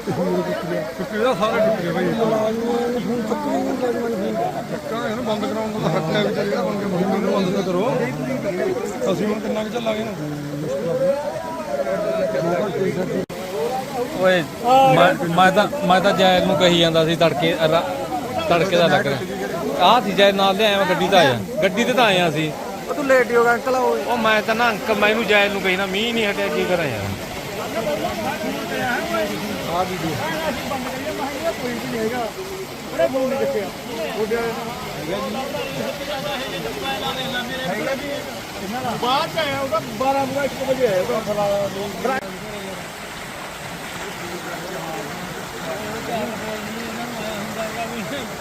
ਕਿਹੜਾ ਸਾਰੇ ਟੁੱਟੇ ਬਈ ਟੱਕਾ ਇਹਨੂੰ ਬੰਦ ਕਰਾਉਣ ਦਾ ਹੱਕ ਹੈ ਵੀ ਜਿਹੜਾ ਬਣ ਕੇ ਮੁਹਿੰਮ ਨੂੰ ਬੰਦ ਤਾਂ ਕਰੋ ਅਸੀਂ ਹੁਣ ਕਿੰਨਾ ਕੁ ਚੱਲਾਂਗੇ ਨਾ? ਓਏ ਮੈਂ- ਮੈਂ ਤਾਂ ਮੈਂ ਤਾਂ ਜੈਲ ਨੂੰ ਕਹੀ ਜਾਂਦਾ ਸੀ ਤੜਕੇ ਰ- ਤੜਕੇ ਦਾ ਲੱਗ ਰਿਹਾ ਆਹ ਸੀ ਜੈਲ ਨਾਲ ਲਿਆਇਆ ਮੈਂ ਗੱਡੀ ਤਾਂ ਆਇਆ। ਗੱਡੀ ਤੇ ਤਾਂ ਆਇਆ ਸੀ। ਉਹ ਤੂੰ ਲੇਟ ਹੀ ਹੋ ਗਿਆ ਅੰਕਲ ਓਏ ਉਹ ਮੈਂ ਤਾਂ ਨਾ ਅੰਕਲ ਮੈਨੂੰ ਜੈਲ ਨੂੰ ਕਹੀ ਨਾ ਮੀਂਹ ਨਹੀਂ ਹਟਿਆ ਕੀ ਕਰਾਂ ਯਾਰ। ਬਾਅਦ ਚ ਆਇਆ ਉਹਦਾ 12 ਮੁਗਾ 1 ਵਜੇ ਆਇਆ ਉਹਦਾ ਫਲਾਣਾ।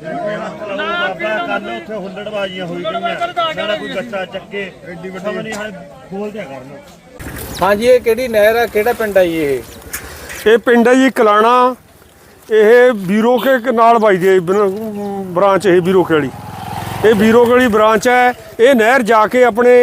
ਬਾਬਾ ਕੱਲ ਉੱਥੇ ਹੁੱਲੜਬਾਜ਼ੀਆਂ ਹੋਈ ਗਈਆਂ ਸਾਡਾ ਕੋਈ ਗੱਟਾ ਚੱਕੇ ਐਡੀ ਵੱਡੀ ਨਹੀਂ ਹਾਲੇ ਖੋਲ ਕਰਨ ਹਾਂਜੀ, ਇਹ ਕਿਹੜੀ ਨਹਿਰ ਆ? ਕਿਹੜਾ ਪਿੰਡ ਆ ਜੀ ਇਹ? ਇਹ ਪਿੰਡ ਹੈ ਜੀ ਕਲਾਣਾ। ਇਹ ਬੀਰੋਕੇ ਕੇ ਨਾਲ ਵੱਜਦੀ ਹੈ ਬ੍ਰਾਂਚ ਇਹ ਬੀਰੋਕੇ ਵਾਲੀ। ਇਹ ਬੀਰੋਕੇ ਵਾਲੀ ਬ੍ਰਾਂਚ ਹੈ ਇਹ ਨਹਿਰ ਜਾ ਕੇ ਆਪਣੇ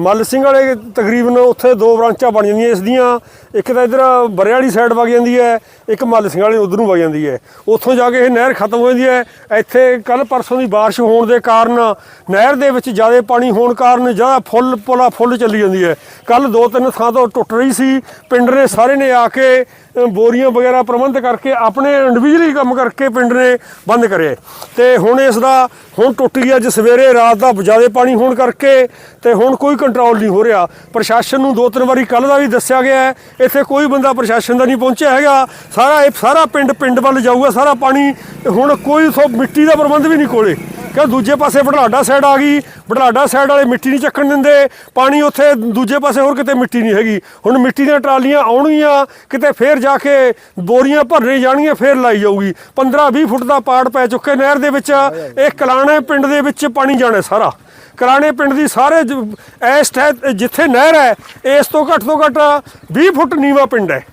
ਮੱਲ ਸਿੰਘ ਵਾਲੇ ਤਕਰੀਬਨ ਉੱਥੇ ਦੋ ਬ੍ਰਾਂਚਾਂ ਬਣ ਜਾਂਦੀਆਂ ਇਸ ਦੀਆਂ। ਇੱਕ ਤਾਂ ਇਧਰ ਬਰੇ ਵਾਲੀ ਸਾਈਡ ਵਗ ਜਾਂਦੀ ਹੈ, ਇੱਕ ਮੱਲ ਸਿੰਘ ਵਾਲੀ ਉਧਰ ਨੂੰ ਵਗ ਜਾਂਦੀ ਹੈ। ਉੱਥੋਂ ਜਾ ਕੇ ਇਹ ਨਹਿਰ ਖਤਮ ਹੋ ਜਾਂਦੀ ਹੈ। ਇੱਥੇ ਕੱਲ ਪਰਸੋਂ ਦੀ ਬਾਰਿਸ਼ ਹੋਣ ਦੇ ਕਾਰਨ ਨਹਿਰ ਦੇ ਵਿੱਚ ਜ਼ਿਆਦਾ ਪਾਣੀ ਹੋਣ ਕਾਰਨ ਜ਼ਿਆਦਾ ਫੁੱਲ ਪੁਲਾ ਫੁੱਲ ਚੱਲੀ ਜਾਂਦੀ ਹੈ। ਕੱਲ ਦੋ ਤਿੰਨ ਥਾਂ ਤੋਂ ਟੁੱਟ ਰਹੀ ਸੀ। ਪਿੰਡ ਨੇ ਸਾਰੇ ਨੇ ਆ ਕੇ ਬੋਰੀਆਂ ਵਗੈਰਾ ਪ੍ਰਬੰਧ ਕਰਕੇ ਆਪਣੇ ਇੰਡੀਵਿਜੂਅਲੀ ਕੰਮ ਕਰਕੇ ਪਿੰਡ ਨੇ ਬੰਦ ਕਰੇ ਤੇ ਹੁਣ ਇਸ ਦਾ ਹੁਣ ਟੁੱਟ ਗਿਆ ਅੱਜ ਸਵੇਰੇ, ਰਾਤ ਦਾ ਜ਼ਿਆਦਾ ਪਾਣੀ ਹੋਣ ਕਰਕੇ ਤੇ ਹੁਣ ਕੋਈ ਕੰਟਰੋਲ ਨਹੀਂ ਹੋ ਰਿਹਾ। ਪ੍ਰਸ਼ਾਸਨ ਨੂੰ ਦੋ ਤਿੰਨ ਵਾਰੀ ਕੱਲ ਦਾ ਵੀ ਦੱਸਿਆ ਗਿਆ ਹੈ। ਇੱਥੇ ਕੋਈ ਬੰਦਾ ਪ੍ਰਸ਼ਾਸਨ ਦਾ ਨਹੀਂ ਪਹੁੰਚਿਆ ਹੈਗਾ। ਸਾਰਾ ਇਹ ਸਾਰਾ ਪਿੰਡ ਪਿੰਡ ਵੱਲ ਜਾਊਗਾ, ਸਾਰਾ ਪਾਣੀ ਹੁਣ ਕੋਈ ਸੋ ਮਿੱਟੀ ਦਾ ਪ੍ਰਬੰਧ ਵੀ ਨਹੀਂ ਕੋਲੇ। ਕਿ ਦੂਜੇ ਪਾਸੇ ਬਢਲਾਡਾ ਸਾਈਡ ਆ ਗਈ। ਬਢਲਾਡਾ ਸਾਈਡ ਵਾਲੇ ਮਿੱਟੀ ਨਹੀਂ ਚੱਕਣ ਦਿੰਦੇ। ਪਾਣੀ ਉੱਥੇ ਦੂਜੇ ਪਾਸੇ ਹੋਰ ਕਿਤੇ ਮਿੱਟੀ ਨਹੀਂ ਹੈਗੀ। ਹੁਣ ਮਿੱਟੀ ਦੀਆਂ ਟਰਾਲੀਆਂ ਆਉਣਗੀਆਂ, ਕਿਤੇ ਫੇਰ ਜਾ ਕੇ ਬੋਰੀਆਂ ਭਰਨੇ ਜਾਣਗੀਆਂ ਫੇਰ ਲਾਈ ਜਾਊਗੀ। 15 20 ਫੁੱਟ ਦਾ ਪਾੜ ਪੈ ਚੁੱਕੇ ਨਹਿਰ ਦੇ ਵਿੱਚ। ਇਹ ਕਲਾਣੇ ਪਿੰਡ ਦੇ ਵਿੱਚ ਪਾਣੀ ਜਾਣਾ ਸਾਰਾ। ਕਲਾਣੇ ਪਿੰਡ ਦੀ ਸਾਰੇ ਜ- ਇਸ ਟੈ- ਜਿੱਥੇ ਨਹਿਰ ਹੈ, ਇਸ ਤੋਂ ਘੱਟ ਤੋਂ ਘੱਟ 20 ਫੁੱਟ ਨੀਵਾ ਪਿੰਡ ਹੈ।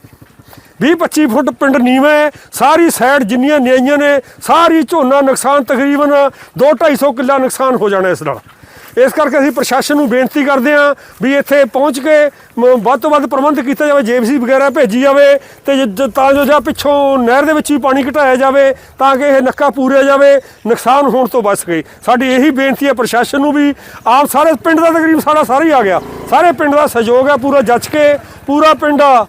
20-25 ਫੁੱਟ ਪਿੰਡ ਨੀਵਾਂ ਹੈ। ਸਾਰੀ ਸਾਈਡ ਜਿੰਨੀਆਂ ਨਿਆਈਆਂ ਨੇ, ਸਾਰੀ ਝੋਨਾ ਨੁਕਸਾਨ ਤਕਰੀਬਨ 2-250 ਕਿੱਲਾ ਨੁਕਸਾਨ ਹੋ ਜਾਣਾ ਇਸ ਨਾਲ। ਇਸ ਕਰਕੇ ਅਸੀਂ ਪ੍ਰਸ਼ਾਸਨ ਨੂੰ ਬੇਨਤੀ ਕਰਦੇ ਹਾਂ ਵੀ ਇੱਥੇ ਪਹੁੰਚ ਕੇ ਵੱਧ ਤੋਂ ਵੱਧ ਪ੍ਰਬੰਧ ਕੀਤਾ ਜਾਵੇ ਜੇਬੀਸੀ ਵਗੈਰਾ ਭੇਜੀ ਜਾਵੇ ਤੇ ਜ- ਜ- ਤਾਂ ਜੋ ਜਾਂ ਪਿੱਛੋਂ ਨਹਿਰ ਦੇ ਵਿੱਚ ਹੀ ਪਾਣੀ ਘਟਾਇਆ ਜਾਵੇ ਤਾਂ ਕਿ ਇਹ ਨੱਕਾ ਪੂਰਿਆ ਜਾਵੇ ਨੁਕਸਾਨ ਹੋਣ ਤੋਂ ਬਚ ਸਕੇ। ਸਾਡੀ ਇਹੀ ਬੇਨਤੀ ਹੈ ਪ੍ਰਸ਼ਾਸਨ ਨੂੰ ਵੀ ਆਪ ਸਾਰੇ ਪਿੰਡ ਦਾ ਤਕਰੀਬ ਸਾਡਾ ਸਾਰਾ ਹੀ ਆ ਗਿਆ। ਸਾਰੇ ਪਿੰਡ ਦਾ ਸਹਿਯੋਗ ਹੈ ਪੂਰਾ ਜੱਜ ਕੇ ਪੂਰਾ ਪਿੰਡ ਅ,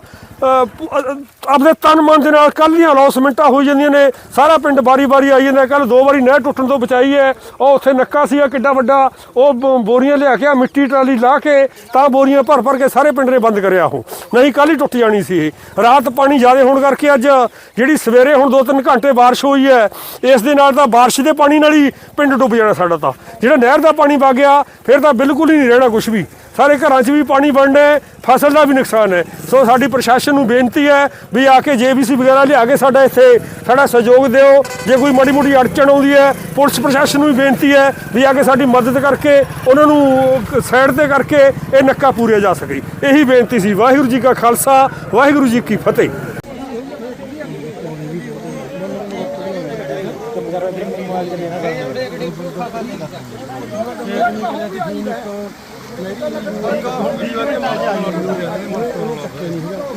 ਆਪਣੇ ਤਨ ਮਨ ਦੇ ਨਾਲ ਕੱਲ ਦੀਆਂ ਅਨਾਉਂਸਮੈਂਟਾਂ ਹੋਈ ਜਾਂਦੀਆਂ ਨੇ। ਸਾਰਾ ਪਿੰਡ ਬਾਰੀ-ਬਾਰੀ ਆਈ ਜਾਂਦਾ। ਕੱਲ ਦੋ ਵਾਰੀ ਨਹਿਰ ਟੁੱਟਣ ਤੋਂ ਬਚਾਈ ਹੈ। ਉਹ ਉੱਥੇ ਨੱਕਾ ਸੀਗਾ ਕਿੱਡਾ ਵੱਡਾ। ਉਹ ਬ- ਬੋਰੀਆਂ ਲਿਆ ਕੇ ਆ ਮਿੱਟੀ ਟਰਾਲੀ ਲਾ ਕੇ, ਤਾਂ ਬੋਰੀਆਂ ਭਰ-ਭਰ ਕੇ ਸਾਰੇ ਪਿੰਡ ਨੇ ਬੰਦ ਕਰਿਆ ਉਹ। ਨਹੀਂ ਕੱਲ ਹੀ ਟੁੱਟ ਜਾਣੀ ਸੀ ਇਹ। ਰਾਤ ਪਾਣੀ ਜ਼ਿਆਦਾ ਹੋਣ ਕਰਕੇ ਅੱਜ ਜਿਹੜੀ ਸਵੇਰੇ ਹੁਣ 2-3 ਘੰਟੇ ਬਾਰਿਸ਼ ਹੋਈ ਹੈ, ਇਸ ਦੇ ਨਾਲ ਤਾਂ ਬਾਰਿਸ਼ ਦੇ ਪਾਣੀ ਨਾਲ ਹੀ ਪਿੰਡ ਡੁੱਬ ਜਾਣਾ ਸਾਡਾ ਤਾਂ। ਜਿਹੜਾ ਨਹਿਰ ਦਾ ਪਾਣੀ ਵਗ ਗਿਆ, ਫਿਰ ਤਾਂ ਬਿਲਕੁਲ ਹੀ ਨਹੀਂ ਰਹਿਣਾ ਕੁਝ ਵੀ। ਸਾਰੇ ਘਰਾਂ 'ਚ ਵੀ ਪਾਣੀ ਬਣਨਾ ਹੈ, ਫਸਲ ਦਾ ਵੀ ਨੁਕਸਾਨ ਹੈ। ਸੋ ਸਾਡੀ ਪ੍ਰਸ਼ਾਸਨ ਨੂੰ ਬੇਨਤੀ ਹੈ ਵੀ ਆ ਕੇ ਜੇਬੀਸੀ ਵਗੈਰਾ ਲਿਆ ਕੇ ਸਾਡਾ ਇੱਥੇ ਸਾਡਾ ਸਹਿਯੋਗ ਦਿਓ। ਜੇ ਕੋਈ ਮਾੜੀ ਮੋਟੀ ਅੜਚਣ ਆਉਂਦੀ ਹੈ, ਪੁਲਿਸ ਪ੍ਰਸ਼ਾਸਨ ਨੂੰ ਵੀ ਬੇਨਤੀ ਹੈ ਵੀ ਆ ਕੇ ਸਾਡੀ ਮਦਦ ਕਰਕੇ, ਉਹਨਾਂ ਨੂੰ ਸਾਈਡ ਤੇ ਕਰਕੇ ਇਹ ਨੱਕਾ ਪੂਰਿਆ ਜਾ ਸਕੇ। ਇਹੀ ਬੇਨਤੀ ਸੀ। ਵਾਹਿਗੁਰੂ ਜੀ ਕਾ ਖਾਲਸਾ, ਵਾਹਿਗੁਰੂ ਜੀ ਕੀ ਫਤਿਹ।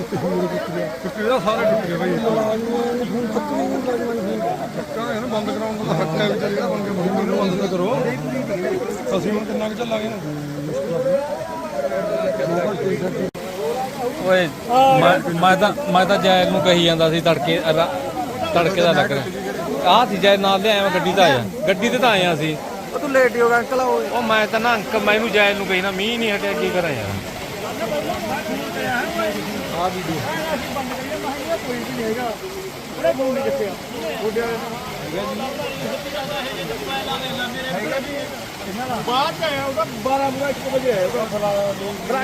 ਕਿਹੜਾ ਸਾਰੇ ਟੁੱਟੇ ਬਈ ਟੱਕਾ ਇਹਨੂੰ ਬੰਦ ਕਰਾਉਣ ਦਾ ਹੱਕ ਹੈ ਵੀ ਜਿਹੜਾ ਬਣ ਕੇ ਮੁਹਿੰਮ ਨੂੰ ਬੰਦ ਤਾਂ ਕਰੋ ਅਸੀਂ ਹੁਣ ਕਿੰਨਾ ਕੁ ਚੱਲਾਂਗੇ ਨਾ ਓਏ, ਮੈਂ- ਮੈਂ ਤਾਂ ਮੈਂ ਤਾਂ ਜੈਲ ਨੂੰ ਕਹੀ ਜਾਂਦਾ ਸੀ ਤੜਕੇ ਰ- ਤੜਕੇ ਦਾ ਲੱਗ ਰਿਹਾ ਆਹ ਸੀ ਜੈਲ ਨਾਲ ਲਿਆਇਆ ਮੈਂ, ਗੱਡੀ ਤਾਂ ਆਇਆ। ਗੱਡੀ ਤੇ ਤਾਂ ਆਇਆ ਸੀ। ਉਹ ਤੂੰ ਲੇਟ ਹੀ ਹੋ ਗਿਆ ਅੰਕਲ ਓਏ। ਉਹ ਮੈਂ ਤਾਂ ਨਾ ਅੰਕਲ ਮੈਨੂੰ ਜੈਲ ਨੂੰ ਕਹੀ ਨਾ ਮੀਂਹ ਨਹੀਂ ਹਟਿਆ ਕੀ ਕਰਾਂ ਯਾਰ। ਉਹਨੇ ਫੋਨ ਨਹੀਂ ਚੱਕਿਆ ਬਾਅਦ ਚ ਆਇਆ ਉਹਦਾ 12 ਮੂਗਾ 1 ਵਜੇ ਆਇਆ ਉਹਦਾ ਫਲਾਣਾ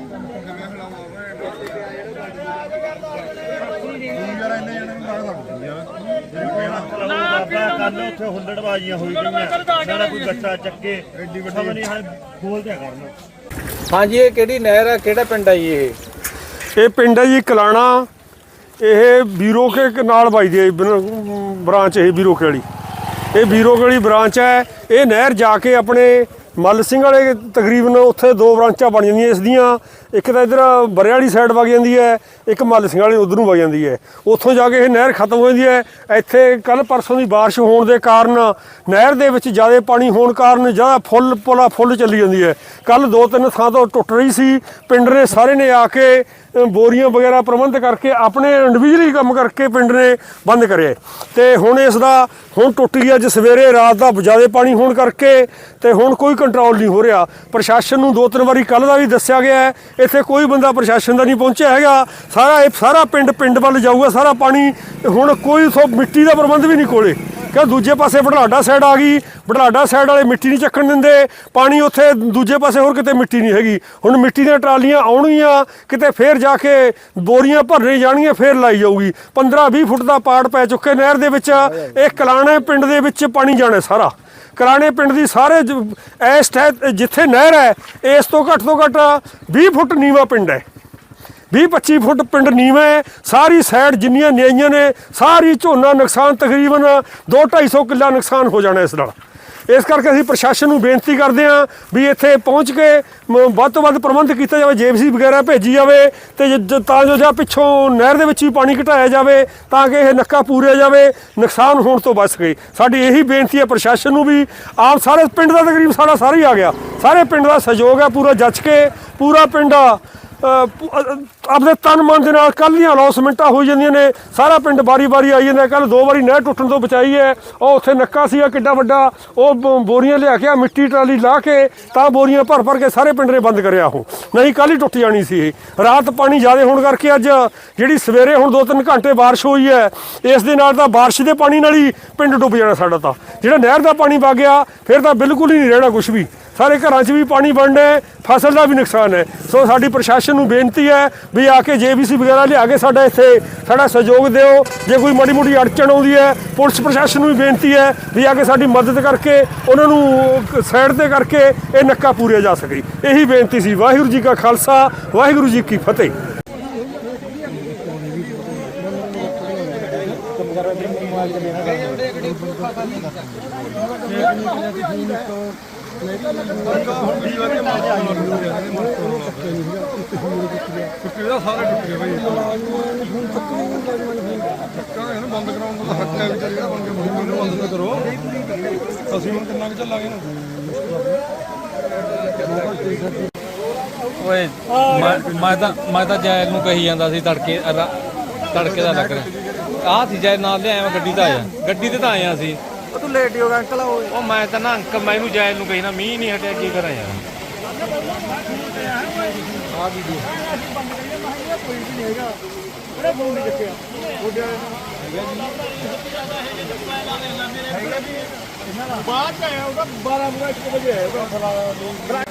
ਬਾਬਾ ਕੱਲ ਉੱਥੇ ਹੁੱਲੜਬਾਜ਼ੀਆਂ ਹੋਈ ਗਈਆਂ ਸਾਡਾ ਕੋਈ ਗੱਟਾ ਚੱਕੇ ਸਮਝ ਨਹੀਂ ਹਾਲੇ ਖੋਲਦਿਆ ਕਰਨ ਹਾਂਜੀ ਇਹ ਕਿਹੜੀ ਨਹਿਰ ਆ? ਕਿਹੜਾ ਪਿੰਡ ਆ ਜੀ ਇਹ? ਇਹ ਪਿੰਡ ਹੈ ਜੀ ਕਲਾਣਾ। ਇਹ ਬੀਰੋ ਕੇ ਨਾਲ ਵੱਜਦੀ ਹੈ ਬ੍ਰਾਂਚ ਇਹ ਬੀਰੋ ਕੇ ਵਾਲੀ। ਇਹ ਬੀਰੋ ਕੇ ਵਾਲੀ ਬ੍ਰਾਂਚ ਹੈ ਇਹ ਨਹਿਰ ਜਾ ਕੇ ਆਪਣੇ ਮੱਲ ਸਿੰਘ ਵਾਲੇ ਤਕਰੀਬਨ ਉੱਥੇ ਦੋ ਬ੍ਰਾਂਚਾਂ ਬਣ ਜਾਂਦੀਆਂ ਇਸ ਦੀਆਂ। ਇੱਕ ਤਾਂ ਇਧਰ ਬਰੇ ਵਾਲੀ ਸਾਈਡ ਵਗ ਜਾਂਦੀ ਹੈ, ਇੱਕ ਮੱਲ ਸਿੰਘ ਵਾਲੀ ਉਧਰ ਨੂੰ ਵਗ ਜਾਂਦੀ ਹੈ। ਉੱਥੋਂ ਜਾ ਕੇ ਇਹ ਨਹਿਰ ਖਤਮ ਹੋ ਜਾਂਦੀ ਹੈ। ਇੱਥੇ ਕੱਲ ਪਰਸੋਂ ਦੀ ਬਾਰਿਸ਼ ਹੋਣ ਦੇ ਕਾਰਨ ਨਹਿਰ ਦੇ ਵਿੱਚ ਜ਼ਿਆਦਾ ਪਾਣੀ ਹੋਣ ਕਾਰਨ ਜ਼ਿਆਦਾ ਫੁੱਲ ਪੁਲਾ ਫੁੱਲ ਚੱਲੀ ਜਾਂਦੀ ਹੈ। ਕੱਲ ਦੋ ਤਿੰਨ ਥਾਂ ਤੋਂ ਟੁੱਟ ਰਹੀ ਸੀ। ਪਿੰਡ ਨੇ ਸਾਰੇ ਨੇ ਆ ਕੇ ਬੋਰੀਆਂ ਵਗੈਰਾ ਪ੍ਰਬੰਧ ਕਰਕੇ ਆਪਣੇ ਇੰਡੀਵਿਜੂਅਲੀ ਕੰਮ ਕਰਕੇ ਪਿੰਡ ਨੇ ਬੰਦ ਕਰਿਆ ਤੇ ਹੁਣ ਇਸ ਦਾ ਹੁਣ ਟੁੱਟ ਗਿਆ ਅੱਜ ਸਵੇਰੇ, ਰਾਤ ਦਾ ਜ਼ਿਆਦਾ ਪਾਣੀ ਹੋਣ ਕਰਕੇ ਤੇ ਹੁਣ ਕੋਈ ਕੰਟਰੋਲ ਨਹੀਂ ਹੋ ਰਿਹਾ। ਪ੍ਰਸ਼ਾਸਨ ਨੂੰ ਦੋ ਤਿੰਨ ਵਾਰੀ ਕੱਲ ਦਾ ਵੀ ਦੱਸਿਆ ਗਿਆ ਹੈ। ਇੱਥੇ ਕੋਈ ਬੰਦਾ ਪ੍ਰਸ਼ਾਸਨ ਦਾ ਨਹੀਂ ਪਹੁੰਚਿਆ ਹੈਗਾ। ਸਾਰਾ ਇਹ ਸਾਰਾ ਪਿੰਡ ਪਿੰਡ ਵੱਲ ਜਾਊਗਾ, ਸਾਰਾ ਪਾਣੀ ਹੁਣ ਕੋਈ ਸੋ ਮਿੱਟੀ ਦਾ ਪ੍ਰਬੰਧ ਵੀ ਨਹੀਂ ਕੋਲੇ। ਕਿ ਦੂਜੇ ਪਾਸੇ ਬਢਲਾਡਾ ਸਾਈਡ ਆ ਗਈ? ਬਢਲਾਡਾ ਸਾਈਡ ਵਾਲੇ ਮਿੱਟੀ ਨਹੀਂ ਚੱਕਣ ਦਿੰਦੇ। ਪਾਣੀ ਉੱਥੇ ਦੂਜੇ ਪਾਸੇ ਹੋਰ ਕਿਤੇ ਮਿੱਟੀ ਨਹੀਂ ਹੈਗੀ। ਹੁਣ ਮਿੱਟੀ ਦੀਆਂ ਟਰਾਲੀਆਂ ਆਉਣਗੀਆਂ, ਕਿਤੇ ਫੇਰ ਜਾ ਕੇ ਬੋਰੀਆਂ ਭਰਨੇ ਜਾਣਗੀਆਂ, ਫੇਰ ਲਾਈ ਜਾਊਗੀ। 15 20 ਫੁੱਟ ਦਾ ਪਾੜ ਪੈ ਚੁੱਕੇ ਨਹਿਰ ਦੇ ਵਿੱਚ। ਇਹ ਕਲਾਣੇ ਪਿੰਡ ਦੇ ਵਿੱਚ ਪਾਣੀ ਜਾਣਾ ਸਾਰਾ। ਕਲਾਣੇ ਪਿੰਡ ਦੀ ਸਾਰੇ ਜ- ਇਸ ਟੈ- ਜਿੱਥੇ ਨਹਿਰ ਹੈ, ਇਸ ਤੋਂ ਘੱਟ ਤੋਂ ਘੱਟ 20 ਫੁੱਟ ਨੀਵਾ ਪਿੰਡ ਹੈ। 20 25 ਫੁੱਟ ਪਿੰਡ ਨੀਵਾਂ ਹੈ ਸਾਰੀ ਸਾਈਡ ਜਿੰਨੀਆਂ ਨਿਆਈਆਂ ਨੇ, ਸਾਰੀ ਝੋਨਾ ਨੁਕਸਾਨ ਤਕਰੀਬਨ 2 250 ਕਿੱਲਾ ਨੁਕਸਾਨ ਹੋ ਜਾਣਾ ਇਸ ਨਾਲ। ਇਸ ਕਰਕੇ ਅਸੀਂ ਪ੍ਰਸ਼ਾਸਨ ਨੂੰ ਬੇਨਤੀ ਕਰਦੇ ਹਾਂ ਵੀ ਇੱਥੇ ਪਹੁੰਚ ਕੇ ਮ- ਵੱਧ ਤੋਂ ਵੱਧ ਪ੍ਰਬੰਧ ਕੀਤਾ ਜਾਵੇ ਜੇਬੀਸੀ ਵਗੈਰਾ ਭੇਜੀ ਜਾਵੇ ਤੇ ਜ- ਤਾਂ ਜੋ ਜਾਂ ਪਿੱਛੋਂ ਨਹਿਰ ਦੇ ਵਿੱਚ ਵੀ ਪਾਣੀ ਘਟਾਇਆ ਜਾਵੇ ਤਾਂ ਕਿ ਇਹ ਨੱਕਾ ਪੂਰਿਆ ਜਾਵੇ, ਨੁਕਸਾਨ ਹੋਣ ਤੋਂ ਬਚ ਸਕੇ। ਸਾਡੀ ਇਹੀ ਬੇਨਤੀ ਹੈ ਪ੍ਰਸ਼ਾਸਨ ਨੂੰ ਵੀ ਆਪ ਸਾਰੇ ਪਿੰਡ ਦਾ ਤਕਰੀਬ ਸਾਡਾ ਸਾਰਾ ਹੀ ਆ ਗਿਆ। ਸਾਰੇ ਪਿੰਡ ਦਾ ਸਹਿਯੋਗ ਹੈ, ਪੂਰਾ ਜੱਜ ਕੇ, ਪੂਰਾ ਪਿੰਡ ਆਪਣੇ ਤਨ ਮਨ ਦੇ ਨਾਲ ਕੱਲ ਦੀਆਂ ਅਨਾਉਂਸਮੈਂਟਾਂ ਹੋਈ ਜਾਂਦੀਆਂ ਨੇ। ਸਾਰਾ ਪਿੰਡ ਬਾਰੀ-ਬਾਰੀ ਆਈ ਜਾਂਦਾ। ਕੱਲ ਦੋ ਵਾਰੀ ਨਹਿਰ ਟੁੱਟਣ ਤੋਂ ਬਚਾਈ ਹੈ। ਉਹ ਉੱਥੇ ਨੱਕਾ ਸੀਗਾ ਕਿੱਡਾ ਵੱਡਾ। ਉਹ ਬ- ਬੋਰੀਆਂ ਲਿਆ ਕੇ ਆ ਮਿੱਟੀ ਟਰਾਲੀ ਲਾ ਕੇ, ਤਾਂ ਬੋਰੀਆਂ ਭਰ ਭਰ ਕੇ ਸਾਰੇ ਪਿੰਡ ਨੇ ਬੰਦ ਕਰਿਆ ਉਹ। ਨਹੀਂ ਕੱਲ ਹੀ ਟੁੱਟ ਜਾਣੀ ਸੀ ਇਹ। ਰਾਤ ਪਾਣੀ ਜ਼ਿਆਦਾ ਹੋਣ ਕਰਕੇ ਅੱਜ ਜਿਹੜੀ ਸਵੇਰੇ ਹੁਣ 2-3 ਘੰਟੇ ਬਾਰਿਸ਼ ਹੋਈ ਹੈ, ਇਸ ਦੇ ਨਾਲ ਤਾਂ ਬਾਰਿਸ਼ ਦੇ ਪਾਣੀ ਨਾਲ ਹੀ ਪਿੰਡ ਡੁੱਬ ਜਾਣਾ ਸਾਡਾ ਤਾਂ। ਜਿਹੜਾ ਨਹਿਰ ਦਾ ਪਾਣੀ ਵਗ ਗਿਆ, ਫਿਰ ਤਾਂ ਬਿਲਕੁਲ ਹੀ ਨਹੀਂ ਰਹਿਣਾ ਕੁਝ ਵੀ। ਸਾਰੇ ਘਰਾਂ 'ਚ ਵੀ ਪਾਣੀ ਬਣਨਾ ਹੈ, ਫਸਲ ਦਾ ਵੀ ਨੁਕਸਾਨ ਹੈ। ਸੋ ਸਾਡੀ ਪ੍ਰਸ਼ਾਸਨ ਨੂੰ ਬੇਨਤੀ ਹੈ ਵੀ ਆ ਕੇ ਜੇਬੀਸੀ ਵਗੈਰਾ ਲਿਆ ਕੇ ਸਾਡਾ ਇੱਥੇ ਸਾਡਾ ਸਹਿਯੋਗ ਦਿਓ। ਜੇ ਕੋਈ ਮਾੜੀ ਮੋਟੀ ਅੜਚਣ ਆਉਂਦੀ ਹੈ, ਪੁਲਿਸ ਪ੍ਰਸ਼ਾਸਨ ਨੂੰ ਵੀ ਬੇਨਤੀ ਹੈ ਵੀ ਆ ਕੇ ਸਾਡੀ ਮਦਦ ਕਰਕੇ, ਉਹਨਾਂ ਨੂੰ ਸਾਈਡ ਤੇ ਕਰਕੇ ਇਹ ਨੱਕਾ ਪੂਰਿਆ ਜਾ ਸਕੇ। ਇਹੀ ਬੇਨਤੀ ਸੀ। ਵਾਹਿਗੁਰੂ ਜੀ ਕਾ ਖਾਲਸਾ, ਵਾਹਿਗੁਰੂ ਜੀ ਕੀ ਫਤਿਹ। ਇਹਦਾ ਸਾਰੇ ਟੁੱਟ ਗਏ ਬਈ ਚੱਕਾ ਇਹਨੂੰ ਬੰਦ ਕਰਾਉਣ ਦਾ ਹੱਕ ਹੈ ਵੀ ਜਿਹੜਾ ਬਣ ਕੇ ਮੁਹਿੰਮ ਨੂੰ ਬੰਦ ਕਰੋ ਅਸੀਂ ਹੁਣ ਕਿੰਨਾ ਕੁ ਚੱਲਾਂਗੇ ਨਾ ਓਏ, ਮੈਂ- ਤਾਂ ਮੈਂ ਤਾਂ ਜੈਲ ਨੂੰ ਕਹੀ ਜਾਂਦਾ ਸੀ ਤੜਕੇ ਤੜਕੇ ਦਾ ਲੱਗ ਰਿਹਾ ਆਹ ਸੀ ਜੈਲ ਨਾਲ ਲਿਆਇਆ ਗੱਡੀ ਤਾਂ ਆਇਆ ਗੱਡੀ ਤੇ ਤਾਂ ਆਇਆ ਸੀ। ਉਹ ਤੂੰ ਲੇਟ ਹੋ ਗਿਆ ਅੰਕਲ ਉਹ। ਉਹ ਮੈਂ ਤਾਂ ਨਾ ਅੰਕਲ ਮੈਨੂੰ ਜੈਲ ਨੂੰ ਕਹੀ ਨਾ ਮੀਂਹ ਨਹੀਂ ਹਟਿਆ ਕੀ ਕਰਾਂ ਯਾਰ। ਬਾਅਦ ਚ ਆਇਆ ਉਹਦਾ 12 ਮੂਗਾ 1 ਵਜੇ ਆਇਆ ਉਹਦਾ ਫਲਾਣਾ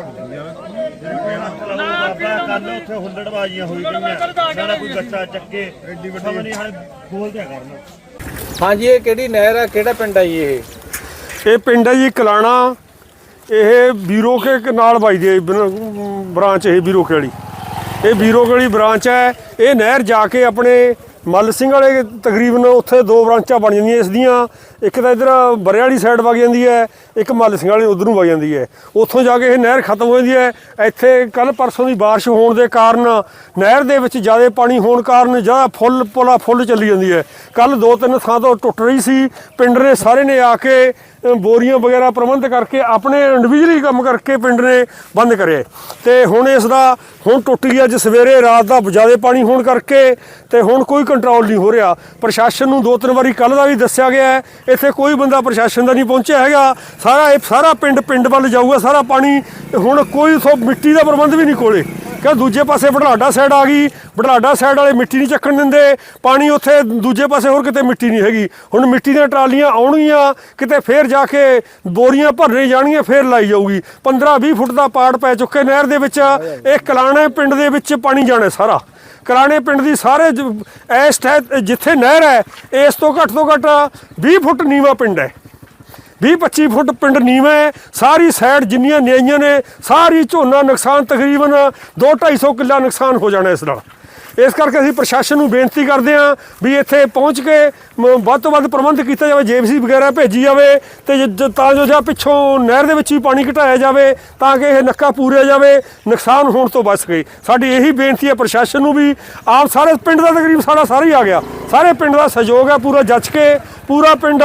ਬਾਬਾ ਕੱਲ ਉੱਥੇ ਹੁੱਲੜਬਾਜ਼ੀਆਂ ਹੋਈ ਗਈਆਂ ਸਾਡਾ ਕੋਈ ਗੱਟਾ ਚੱਕੇ ਸਮਝ ਨਹੀਂ ਹਾਲੇ ਖੋਲਦਿਆ ਕਰਨ। ਹਾਂਜੀ ਇਹ ਕਿਹੜੀ ਨਹਿਰ ਆ? ਕਿਹੜਾ ਪਿੰਡ ਆ ਜੀ ਇਹ? ਇਹ ਪਿੰਡ ਹੈ ਜੀ ਕਲਾਣਾ। ਇਹ ਬੀਰੋ ਕੇ ਨਾਲ ਵੱਜਦੀ ਹੈ ਬ੍ਰਾਂਚ ਇਹ ਬੀਰੋ ਕੇ ਵਾਲੀ। ਇਹ ਬੀਰੋ ਗਲੀ ਬ੍ਰਾਂਚ ਹੈ ਇਹ ਨਹਿਰ ਜਾ ਕੇ ਆਪਣੇ ਮੱਲ ਸਿੰਘ ਵਾਲੇ ਤਕਰੀਬਨ ਉੱਥੇ ਦੋ ਬ੍ਰਾਂਚਾਂ ਬਣ ਜਾਂਦੀਆਂ ਇਸ ਦੀਆਂ। ਇੱਕ ਤਾਂ ਇਧਰ ਬਰੇ ਵਾਲੀ ਸਾਈਡ ਵਗ ਜਾਂਦੀ ਹੈ, ਇੱਕ ਮੱਲ ਸਿੰਘ ਵਾਲੀ ਉਧਰ ਨੂੰ ਵਗ ਜਾਂਦੀ ਹੈ। ਉੱਥੋਂ ਜਾ ਕੇ ਇਹ ਨਹਿਰ ਖਤਮ ਹੋ ਜਾਂਦੀ ਹੈ। ਇੱਥੇ ਕੱਲ ਪਰਸੋਂ ਦੀ ਬਾਰਿਸ਼ ਹੋਣ ਦੇ ਕਾਰਨ ਨਹਿਰ ਦੇ ਵਿੱਚ ਜ਼ਿਆਦਾ ਪਾਣੀ ਹੋਣ ਕਾਰਨ ਜ਼ਿਆਦਾ ਫੁੱਲ ਪੁਲਾ ਫੁੱਲ ਚੱਲੀ ਜਾਂਦੀ ਹੈ। ਕੱਲ ਦੋ ਤਿੰਨ ਥਾਂ ਤੋਂ ਟੁੱਟ ਰਹੀ ਸੀ। ਪਿੰਡ ਨੇ ਸਾਰੇ ਨੇ ਆ ਕੇ ਬੋਰੀਆਂ ਵਗੈਰਾ ਪ੍ਰਬੰਧ ਕਰਕੇ ਆਪਣੇ ਇੰਡੀਵਿਜੂਅਲੀ ਕੰਮ ਕਰਕੇ ਪਿੰਡ ਨੇ ਬੰਦ ਕਰਿਆ ਤੇ ਹੁਣ ਇਸ ਦਾ ਹੁਣ ਟੁੱਟ ਗਿਆ ਅੱਜ ਸਵੇਰੇ ਰਾਤ ਦਾ ਜ਼ਿਆਦਾ ਪਾਣੀ ਹੋਣ ਕਰਕੇ ਤੇ ਹੁਣ ਕੋਈ ਕੰਟਰੋਲ ਨਹੀਂ ਹੋ ਰਿਹਾ। ਪ੍ਰਸ਼ਾਸਨ ਨੂੰ ਦੋ ਤਿੰਨ ਵਾਰੀ ਕੱਲ ਦਾ ਵੀ ਦੱਸਿਆ ਗਿਆ ਹੈ। ਇੱਥੇ ਕੋਈ ਬੰਦਾ ਪ੍ਰਸ਼ਾਸਨ ਦਾ ਨਹੀਂ ਪਹੁੰਚਿਆ ਹੈਗਾ। ਸਾਰਾ ਇਹ ਸਾਰਾ ਪਿੰਡ ਪਿੰਡ ਵੱਲ ਜਾਊਗਾ, ਸਾਰਾ ਪਾਣੀ ਹੁਣ ਕੋਈ ਸੋ ਮਿੱਟੀ ਦਾ ਪ੍ਰਬੰਧ ਵੀ ਨਹੀਂ ਕੋਲੇ। ਕਿ ਦੂਜੇ ਪਾਸੇ ਬਢਲਾਡਾ ਸਾਈਡ ਆ ਗਈ। ਬਢਲਾਡਾ ਸਾਈਡ ਵਾਲੇ ਮਿੱਟੀ ਨਹੀਂ ਚੱਕਣ ਦਿੰਦੇ। ਪਾਣੀ ਉੱਥੇ ਦੂਜੇ ਪਾਸੇ ਹੋਰ ਕਿਤੇ ਮਿੱਟੀ ਨਹੀਂ ਹੈਗੀ। ਹੁਣ ਮਿੱਟੀ ਦੀਆਂ ਟਰਾਲੀਆਂ ਆਉਣਗੀਆਂ, ਕਿਤੇ ਫੇਰ ਜਾ ਕੇ ਬੋਰੀਆਂ ਭਰਨੇ ਜਾਣਗੀਆਂ, ਫੇਰ ਲਾਈ ਜਾਊਗੀ। 15 20 ਫੁੱਟ ਦਾ ਪਾੜ ਪੈ ਚੁੱਕੇ ਨਹਿਰ ਦੇ ਵਿੱਚ। ਇਹ ਕਲਾਣੇ ਪਿੰਡ ਦੇ ਵਿੱਚ ਪਾਣੀ ਜਾਣਾ ਸਾਰਾ। ਕਲਾਣੇ ਪਿੰਡ ਦੀ ਸਾਰੇ ਜ- ਇਸ ਠਹਿ ਜਿੱਥੇ ਨਹਿਰ ਹੈ, ਇਸ ਤੋਂ ਘੱਟ ਤੋਂ ਘੱਟ 20 ਫੁੱਟ ਨੀਵਾ ਪਿੰਡ ਹੈ। 20-25 ਫੁੱਟ ਪਿੰਡ ਨੀਵਾਂ ਹੈ। ਸਾਰੀ ਸਾਈਡ ਜਿੰਨੀਆਂ ਨਿਆਈਆਂ ਨੇ, ਸਾਰੀ ਝੋਨਾ ਨੁਕਸਾਨ ਤਕਰੀਬਨ 2-250 ਕਿੱਲਾ ਨੁਕਸਾਨ ਹੋ ਜਾਣਾ ਇਸ ਨਾਲ। ਇਸ ਕਰਕੇ ਅਸੀਂ ਪ੍ਰਸ਼ਾਸਨ ਨੂੰ ਬੇਨਤੀ ਕਰਦੇ ਹਾਂ ਵੀ ਇੱਥੇ ਪਹੁੰਚ ਕੇ ਮ- ਵੱਧ ਤੋਂ ਵੱਧ ਪ੍ਰਬੰਧ ਕੀਤਾ ਜਾਵੇ ਜੇਬੀਸੀ ਵਗੈਰਾ ਭੇਜੀ ਜਾਵੇ ਤੇ ਜ- ਜ- ਤਾਂ ਜੋ ਜਾਂ ਪਿੱਛੋਂ ਨਹਿਰ ਦੇ ਵਿੱਚ ਵੀ ਪਾਣੀ ਘਟਾਇਆ ਜਾਵੇ ਤਾਂ ਕਿ ਇਹ ਨੱਕਾ ਪੂਰਿਆ ਜਾਵੇ, ਨੁਕਸਾਨ ਹੋਣ ਤੋਂ ਬਚ ਸਕੇ। ਸਾਡੀ ਇਹੀ ਬੇਨਤੀ ਹੈ ਪ੍ਰਸ਼ਾਸਨ ਨੂੰ ਵੀ ਆਪ ਸਾਰੇ ਪਿੰਡ ਦਾ ਤਕਰੀਬ ਸਾਡਾ ਸਾਰਾ ਹੀ ਆ ਗਿਆ। ਸਾਰੇ ਪਿੰਡ ਦਾ ਸਹਿਯੋਗ ਹੈ, ਪੂਰਾ ਜੱਜ ਕੇ, ਪੂਰਾ ਪਿੰਡ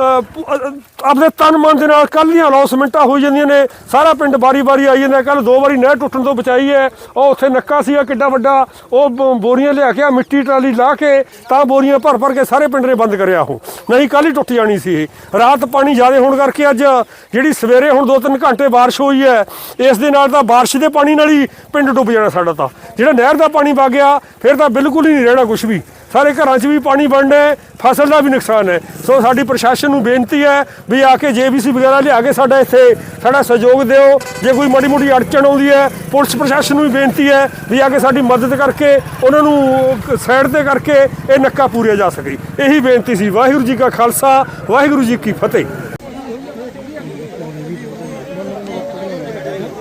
ਆਪਣੇ ਤਨ ਮਨ ਦੇ ਨਾਲ ਕੱਲ੍ਹ ਦੀਆਂ ਅਨਾਉਂਸਮੈਂਟਾਂ ਹੋਈ ਜਾਂਦੀਆਂ ਨੇ। ਸਾਰਾ ਪਿੰਡ ਬਾਰੀ-ਬਾਰੀ ਆਈ ਜਾਂਦਾ। ਕੱਲ ਦੋ ਵਾਰੀ ਨਹਿਰ ਟੁੱਟਣ ਤੋਂ ਬਚਾਈ ਹੈ। ਉਹ ਉੱਥੇ ਨੱਕਾ ਸੀਗਾ ਕਿੱਡਾ ਵੱਡਾ। ਉਹ ਬ- ਬੋਰੀਆਂ ਲਿਆ ਕੇ ਆ ਮਿੱਟੀ ਟਰਾਲੀ ਲਾ ਕੇ ਤਾਂ ਬੋਰੀਆਂ ਭਰ ਭਰ ਕੇ ਸਾਰੇ ਪਿੰਡ ਨੇ ਬੰਦ ਕਰਿਆ ਉਹ। ਨਹੀਂ ਕੱਲ ਹੀ ਟੁੱਟ ਜਾਣੀ ਸੀ ਇਹ। ਰਾਤ ਪਾਣੀ ਜ਼ਿਆਦਾ ਹੋਣ ਕਰਕੇ ਅੱਜ ਜਿਹੜੀ ਸਵੇਰੇ ਹੁਣ 2-3 ਘੰਟੇ ਬਾਰਿਸ਼ ਹੋਈ ਹੈ, ਇਸ ਦੇ ਨਾਲ ਤਾਂ ਬਾਰਿਸ਼ ਦੇ ਪਾਣੀ ਨਾਲ ਹੀ ਪਿੰਡ ਡੁੱਬ ਜਾਣਾ ਸਾਡਾ ਤਾਂ। ਜਿਹੜਾ ਨਹਿਰ ਦਾ ਪਾਣੀ ਵਗ ਗਿਆ, ਫਿਰ ਤਾਂ ਬਿਲਕੁਲ ਹੀ ਨਹੀਂ ਰਹਿਣਾ ਕੁਝ ਵੀ। ਸਾਰੇ ਘਰਾਂ 'ਚ ਵੀ ਪਾਣੀ ਬਣਨਾ ਹੈ, ਫਸਲ ਦਾ ਵੀ ਨੁਕਸਾਨ ਹੈ। ਸੋ ਸਾਡੀ ਪ੍ਰਸ਼ਾਸਨ ਨੂੰ ਬੇਨਤੀ ਹੈ ਵੀ ਆ ਕੇ ਜੇਬੀਸੀ ਵਗੈਰਾ ਲਿਆ ਕੇ ਸਾਡਾ ਇੱਥੇ ਸਾਡਾ ਸਹਿਯੋਗ ਦਿਓ। ਜੇ ਕੋਈ ਮਾੜੀ ਮੋਟੀ ਅੜਚਣ ਆਉਂਦੀ ਹੈ, ਪੁਲਿਸ ਪ੍ਰਸ਼ਾਸਨ ਨੂੰ ਵੀ ਬੇਨਤੀ ਹੈ ਵੀ ਆ ਕੇ ਸਾਡੀ ਮਦਦ ਕਰਕੇ, ਉਹਨਾਂ ਨੂੰ ਸਾਈਡ ਤੇ ਕਰਕੇ ਇਹ ਨੱਕਾ ਪੂਰਿਆ ਜਾ ਸਕੇ। ਇਹੀ ਬੇਨਤੀ ਸੀ। ਵਾਹਿਗੁਰੂ ਜੀ ਕਾ ਖਾਲਸਾ, ਵਾਹਿਗੁਰੂ ਜੀ ਕੀ ਫਤਿਹ।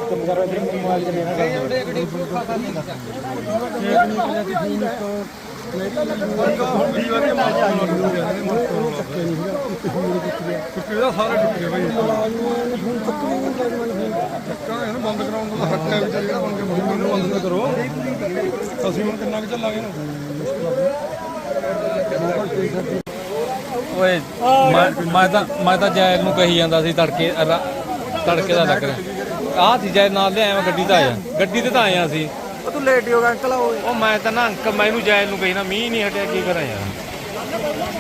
ਟੁੱਟੇ ਦਾ ਸਾਰੇ ਟੁੱਟ ਗਏ ਬਾਈ ਚੱਕਾ ਇਹਨੂੰ ਬੰਦ ਕਰਾਉਣ ਦਾ ਹੱਕ ਹੈ ਵੀ ਜਿਹੜਾ ਬਣ ਕੇ ਮੁਹਿੰਮ ਨੂੰ ਬੰਦ ਕਰੋ ਅਸੀਂ ਹੁਣ ਕਿੰਨਾ ਕੁ ਚੱਲਾਂਗੇ ਨਾ ਓਏ, ਮੈਂ ਮੈਂ ਤਾਂ ਮੈਂ ਤਾਂ ਜੈਲ ਨੂੰ ਕਹੀ ਜਾਂਦਾ ਸੀ, ਤੜਕੇ ਰਾ- ਤੜਕੇ ਦਾ ਲੱਗ ਰਿਹਾ ਆਹ ਸੀ ਜੈਲ ਨਾਲ ਲਿਆਇਆ ਮੈਂ, ਗੱਡੀ ਤਾਂ ਆਇਆ ਗੱਡੀ ਤੇ ਤਾਂ ਆਇਆ ਸੀ। ਉਹ ਤੂੰ ਲੇਟ ਹੀ ਹੋ ਗਿਆ ਅੰਕਲ ਓਏ ਉਹ ਮੈਂ ਤਾਂ ਨਾ ਅੰਕਲ ਮੈਨੂੰ ਜੈਲ ਨੂੰ ਕਹੀ ਨਾ ਮੀਂਹ ਨਹੀਂ ਹਟਿਆ ਕੀ ਕਰਾਂ ਯਾਰ?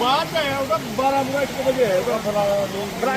ਬਾਅਦ ਚ ਆਇਆ ਉਹਦਾ 12 ਮੁਗਾ 1 ਵਜੇ ਆਇਆ ਉਹਦਾ ਫਲਾਣਾ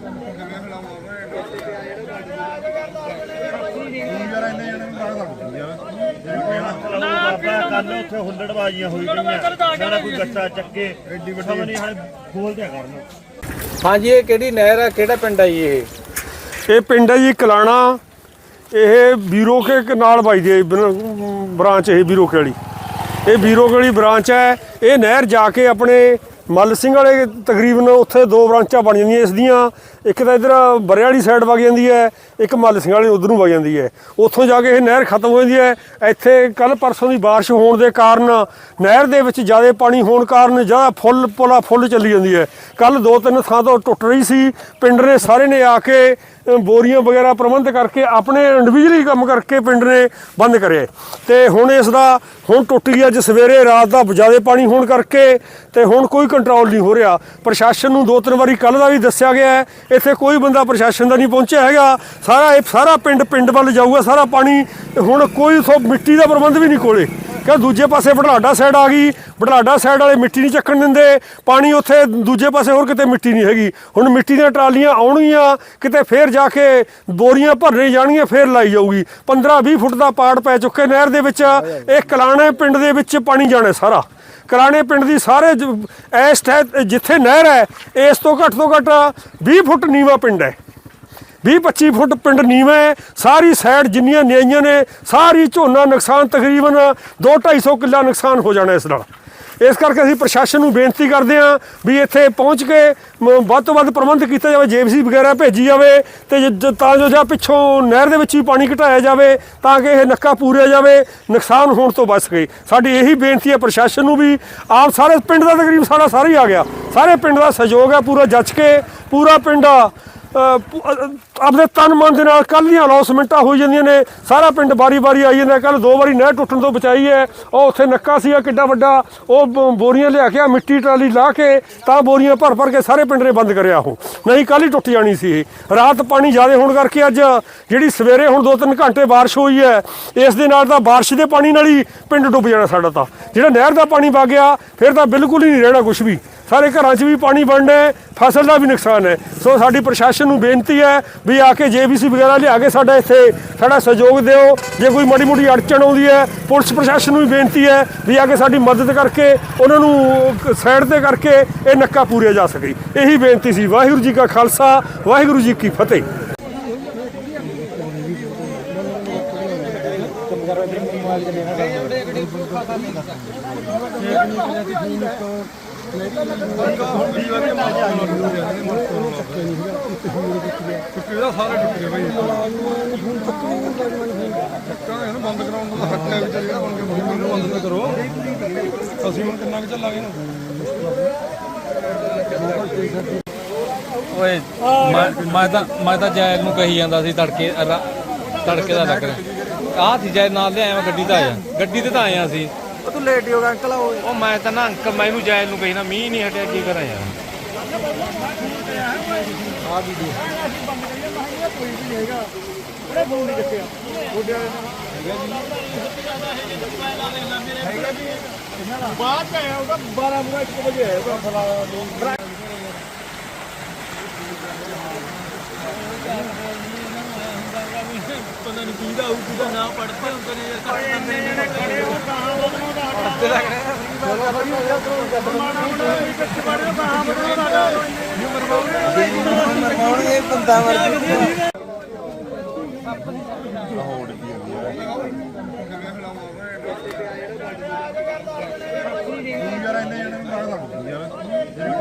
ਕੱਲ ਉੱਥੇ ਹੁੱਲੜਬਾਜ਼ੀਆਂ ਹੋਈ ਗਈਆਂ ਸਾਡਾ ਕੋਈ ਗੱਟਾ ਚੱਕੇ ਐਡੀ ਵੱਡੀ। ਨਹੀਂ ਹਣ ਖੋਲ ਦਿਆ ਕਰਨ ਹਾਂਜੀ ਇਹ ਕਿਹੜੀ ਨਹਿਰ ਆ? ਕਿਹੜਾ ਪਿੰਡ ਆ ਜੀ ਇਹ? ਇਹ ਪਿੰਡ ਹੈ ਜੀ ਕਲਾਣਾ। ਇਹ ਬੀਰੋ ਕੇ ਨਾਲ ਵੱਜਦੀ ਹੈ ਬ੍ਰਾਂਚ ਇਹ ਬੀਰੋ ਕੇ ਵਾਲੀ। ਇਹ ਬੀਰੋ ਕੇ ਵਾਲੀ ਬ੍ਰਾਂਚ ਹੈ ਇਹ ਨਹਿਰ ਜਾ ਕੇ ਆਪਣੇ ਮੱਲ ਸਿੰਘ ਵਾਲੇ ਤਕਰੀਬਨ ਉੱਥੇ ਦੋ ਬ੍ਰਾਂਚਾਂ ਬਣ ਜਾਂਦੀਆਂ ਇਸ ਦੀਆਂ। ਇੱਕ ਤਾਂ ਇਧਰ ਬਰੇ ਵਾਲੀ ਸਾਈਡ ਵਗ ਜਾਂਦੀ ਹੈ, ਇੱਕ ਮੱਲ ਸਿੰਘ ਵਾਲੀ ਉਧਰ ਨੂੰ ਵਗ ਜਾਂਦੀ ਹੈ। ਉੱਥੋਂ ਜਾ ਕੇ ਇਹ ਨਹਿਰ ਖਤਮ ਹੋ ਜਾਂਦੀ ਹੈ। ਇੱਥੇ ਕੱਲ ਪਰਸੋਂ ਦੀ ਬਾਰਿਸ਼ ਹੋਣ ਦੇ ਕਾਰਨ ਨਹਿਰ ਦੇ ਵਿੱਚ ਜ਼ਿਆਦਾ ਪਾਣੀ ਹੋਣ ਕਾਰਨ ਜ਼ਿਆਦਾ ਫੁੱਲ ਪੁਲਾ ਫੁੱਲ ਚੱਲੀ ਜਾਂਦੀ ਹੈ। ਕੱਲ ਦੋ ਤਿੰਨ ਥਾਂ ਤੋਂ ਟੁੱਟ ਰਹੀ ਸੀ। ਪਿੰਡ ਨੇ ਸਾਰੇ ਨੇ ਆ ਕੇ ਬੋਰੀਆਂ ਵਗੈਰਾ ਪ੍ਰਬੰਧ ਕਰਕੇ ਆਪਣੇ ਇੰਡੀਵਿਜੂਅਲੀ ਕੰਮ ਕਰਕੇ ਪਿੰਡ ਨੇ ਬੰਦ ਕਰਿਆ। ਤੇ ਹੁਣ ਇਸ ਦਾ, ਹੁਣ ਟੁੱਟ ਗਿਆ ਅੱਜ ਸਵੇਰੇ, ਰਾਤ ਦਾ ਜ਼ਿਆਦਾ ਪਾਣੀ ਹੋਣ ਕਰਕੇ ਤੇ ਹੁਣ ਕੋਈ ਕੰਟਰੋਲ ਨਹੀਂ ਹੋ ਰਿਹਾ। ਪ੍ਰਸ਼ਾਸਨ ਨੂੰ ਦੋ ਤਿੰਨ ਵਾਰੀ ਕੱਲ ਦਾ ਵੀ ਦੱਸਿਆ ਗਿਆ ਹੈ ਇੱਥੇ ਕੋਈ ਬੰਦਾ ਪ੍ਰਸ਼ਾਸਨ ਦਾ ਨਹੀਂ ਪਹੁੰਚਿਆ ਹੈਗਾ। ਸਾਰਾ ਇਹ ਸਾਰਾ ਪਿੰਡ ਪਿੰਡ ਵੱਲ ਜਾਊਗਾ, ਸਾਰਾ ਪਾਣੀ, ਹੁਣ ਕੋਈ ਸੋ ਮਿੱਟੀ ਦਾ ਪ੍ਰਬੰਧ ਵੀ ਨਹੀਂ ਕੋਲੇ। ਕਿ ਦੂਜੇ ਪਾਸੇ ਬੜਲਾਡਾ ਸਾਈਡ ਆ ਗਈ ਬੜਲਾਡਾ ਸਾਈਡ ਵਾਲੇ ਮਿੱਟੀ ਨਹੀਂ ਚੱਕਣ ਦਿੰਦੇ। ਪਾਣੀ ਉੱਥੇ ਦੂਜੇ ਪਾਸੇ ਹੋਰ ਕਿਤੇ ਮਿੱਟੀ ਨਹੀਂ ਹੈਗੀ। ਹੁਣ ਮਿੱਟੀ ਦੀਆਂ ਟਰਾਲੀਆਂ ਆਉਣਗੀਆਂ, ਕਿਤੇ ਫੇਰ ਜਾ ਕੇ ਬੋਰੀਆਂ ਭਰਨੇ ਜਾਣਗੀਆਂ, ਫੇਰ ਲਾਈ ਜਾਊਗੀ। 15 20 ਫੁੱਟ ਦਾ ਪਾੜ ਪੈ ਚੁੱਕੇ ਨਹਿਰ ਦੇ ਵਿੱਚ। ਇਹ ਕਲਾਣੇ ਪਿੰਡ ਦੇ ਵਿੱਚ ਪਾਣੀ ਜਾਣਾ ਸਾਰਾ। ਕਲਾਣੇ ਪਿੰਡ ਦੀ ਸਾਰੇ ਜ- ਇਸ ਠਹਿ ਜਿੱਥੇ ਨਹਿਰ ਹੈ, ਇਸ ਤੋਂ ਘੱਟ ਤੋਂ ਘੱਟ 20 ਫੁੱਟ ਨੀਵਾ ਪਿੰਡ ਹੈ। 20-25 ਫੁੱਟ ਪਿੰਡ ਨੀਵਾਂ ਹੈ, ਸਾਰੀ ਸਾਈਡ ਜਿੰਨੀਆਂ ਨਿਆਈਆਂ ਨੇ, ਸਾਰੀ ਝੋਨਾ ਨੁਕਸਾਨ ਤਕਰੀਬਨ 2-250 ਕਿੱਲਾ ਨੁਕਸਾਨ ਹੋ ਜਾਣਾ ਇਸ ਨਾਲ। ਇਸ ਕਰਕੇ ਅਸੀਂ ਪ੍ਰਸ਼ਾਸਨ ਨੂੰ ਬੇਨਤੀ ਕਰਦੇ ਹਾਂ ਵੀ ਇੱਥੇ ਪਹੁੰਚ ਕੇ ਮ- ਵੱਧ ਤੋਂ ਵੱਧ ਪ੍ਰਬੰਧ ਕੀਤਾ ਜਾਵੇ ਜੇਬੀਸੀ ਵਗੈਰਾ ਭੇਜੀ ਜਾਵੇ ਤੇ ਜ- ਤਾਂ ਜੋ ਜਾਂ ਪਿੱਛੋਂ ਨਹਿਰ ਦੇ ਵਿੱਚ ਵੀ ਪਾਣੀ ਘਟਾਇਆ ਜਾਵੇ ਤਾਂ ਕਿ ਇਹ ਨੱਕਾ ਪੂਰਿਆ ਜਾਵੇ, ਨੁਕਸਾਨ ਹੋਣ ਤੋਂ ਬਚ ਸਕੇ। ਸਾਡੀ ਇਹੀ ਬੇਨਤੀ ਹੈ ਪ੍ਰਸ਼ਾਸਨ ਨੂੰ ਵੀ ਆਪ ਸਾਰੇ ਪਿੰਡ ਦਾ ਤਕਰੀਬ ਸਾਡਾ ਸਾਰਾ ਹੀ ਆ ਗਿਆ। ਸਾਰੇ ਪਿੰਡ ਦਾ ਸਹਿਯੋਗ ਹੈ, ਪੂਰਾ ਜੱਜ ਕੇ, ਪੂਰਾ ਪਿੰਡ ਆਪਣੇ ਤਨ ਮਨ ਦੇ ਨਾਲ ਕੱਲ੍ਹ ਦੀਆਂ ਅਨਾਉਂਸਮੈਂਟਾਂ ਹੋਈ ਜਾਂਦੀਆਂ ਨੇ। ਸਾਰਾ ਪਿੰਡ ਬਾਰੀ-ਬਾਰੀ ਆਈ ਜਾਂਦਾ। ਕੱਲ ਦੋ ਵਾਰੀ ਨਹਿਰ ਟੁੱਟਣ ਤੋਂ ਬਚਾਈ ਹੈ। ਉਹ ਉੱਥੇ ਨੱਕਾ ਸੀਗਾ ਕਿੱਡਾ ਵੱਡਾ। ਉਹ ਬ- ਬੋਰੀਆਂ ਲਿਆ ਕੇ ਆ ਮਿੱਟੀ ਟਰਾਲੀ ਲਾ ਕੇ ਤਾਂ ਬੋਰੀਆਂ ਭਰ ਭਰ ਕੇ ਸਾਰੇ ਪਿੰਡ ਨੇ ਬੰਦ ਕਰਿਆ ਉਹ। ਨਹੀਂ ਕੱਲ ਹੀ ਟੁੱਟ ਜਾਣੀ ਸੀ ਇਹ। ਰਾਤ ਪਾਣੀ ਜ਼ਿਆਦਾ ਹੋਣ ਕਰਕੇ ਅੱਜ ਜਿਹੜੀ ਸਵੇਰੇ ਹੁਣ 2-3 ਘੰਟੇ ਬਾਰਿਸ਼ ਹੋਈ ਹੈ, ਇਸ ਦੇ ਨਾਲ ਤਾਂ ਬਾਰਿਸ਼ ਦੇ ਪਾਣੀ ਨਾਲ ਹੀ ਪਿੰਡ ਡੁੱਬ ਜਾਣਾ ਸਾਡਾ ਤਾਂ। ਜਿਹੜਾ ਨਹਿਰ ਦਾ ਪਾਣੀ ਵਗ ਗਿਆ, ਫਿਰ ਤਾਂ ਬਿਲਕੁਲ ਹੀ ਨਹੀਂ ਰਹਿਣਾ ਕੁਝ ਵੀ। ਸਾਰੇ ਘਰਾਂ 'ਚ ਵੀ ਪਾਣੀ ਬਣਨਾ ਹੈ, ਫਸਲ ਦਾ ਵੀ ਨੁਕਸਾਨ ਹੈ। ਸੋ ਸਾਡੀ ਪ੍ਰਸ਼ਾਸਨ ਨੂੰ ਬੇਨਤੀ ਹੈ ਵੀ ਆ ਕੇ ਜੇਬੀਸੀ ਵਗੈਰਾ ਲਿਆ ਕੇ ਸਾਡਾ ਇੱਥੇ ਸਾਡਾ ਸਹਿਯੋਗ ਦਿਓ। ਜੇ ਕੋਈ ਮਾੜੀ ਮੋਟੀ ਅੜਚਣ ਆਉਂਦੀ ਹੈ, ਪੁਲਿਸ ਪ੍ਰਸ਼ਾਸਨ ਨੂੰ ਵੀ ਬੇਨਤੀ ਹੈ ਵੀ ਆ ਕੇ ਸਾਡੀ ਮਦਦ ਕਰਕੇ, ਉਹਨਾਂ ਨੂੰ ਸਾਈਡ ਤੇ ਕਰਕੇ ਇਹ ਨੱਕਾ ਪੂਰਿਆ ਜਾ ਸਕੇ। ਇਹੀ ਬੇਨਤੀ ਸੀ। ਵਾਹਿਗੁਰੂ ਜੀ ਕਾ ਖਾਲਸਾ, ਵਾਹਿਗੁਰੂ ਜੀ ਕੀ ਫਤਿਹ। ਟੁੱਟੇ ਦਾ ਸਾਰੇ ਟੁੱਟ ਗਏ ਭਾਈ ਚੱਕਾ ਹੈ ਬੰਦ ਕਰਾਉਣ ਦਾ ਹੱਕ ਹੈ ਵਿਚਾਰੇ ਜਿਹੜਾ ਬਣ ਕੇ ਮੁਹਿੰਮ ਨੂੰ ਬੰਦ ਤਾਂ ਕਰੋ ਅਸੀਂ ਹੁਣ ਕਿੰਨਾ ਕੁ ਚੱਲਾਂਗੇ ਨਾ ਓਏ, ਮੈਂ- ਤਾਂ ਮੈਂ ਤਾਂ ਜੈਲ ਨੂੰ ਕਹੀ ਜਾਂਦਾ ਸੀ ਤੜਕੇ ਤੜਕੇ ਦਾ ਲੱਗ ਰਿਹਾ। ਆਹ ਸੀ ਜੈਲ ਨਾਲ ਲਿਆਇਆ ਮੈਂ, ਗੱਡੀ ਤੇ ਆਇਆ। ਗੱਡੀ ਤੇ ਤਾਂ ਆਇਆ ਸੀ। ਉਹ ਤੂੰ ਲੇਟ ਹੀ ਹੋ ਗਿਆ ਅੰਕਲ ਉਹ ਉਹ ਮੈਂ ਤਾਂ ਨਾ ਅੰਕਲ ਮੈਨੂੰ ਜੈਲ ਨੂੰ ਕਹੀ ਨਾ ਮੀਂਹ ਨਹੀਂ ਹਟਿਆ ਕੀ ਕਰਾਂ ਯਾਰ? ਬਾਅਦ ਚ ਆਇਆ ਉਹਦਾ 12 ਮੂਰਾ 1 ਵਜੇ ਆਇਆ ਉਹਦਾ ਫਲਾ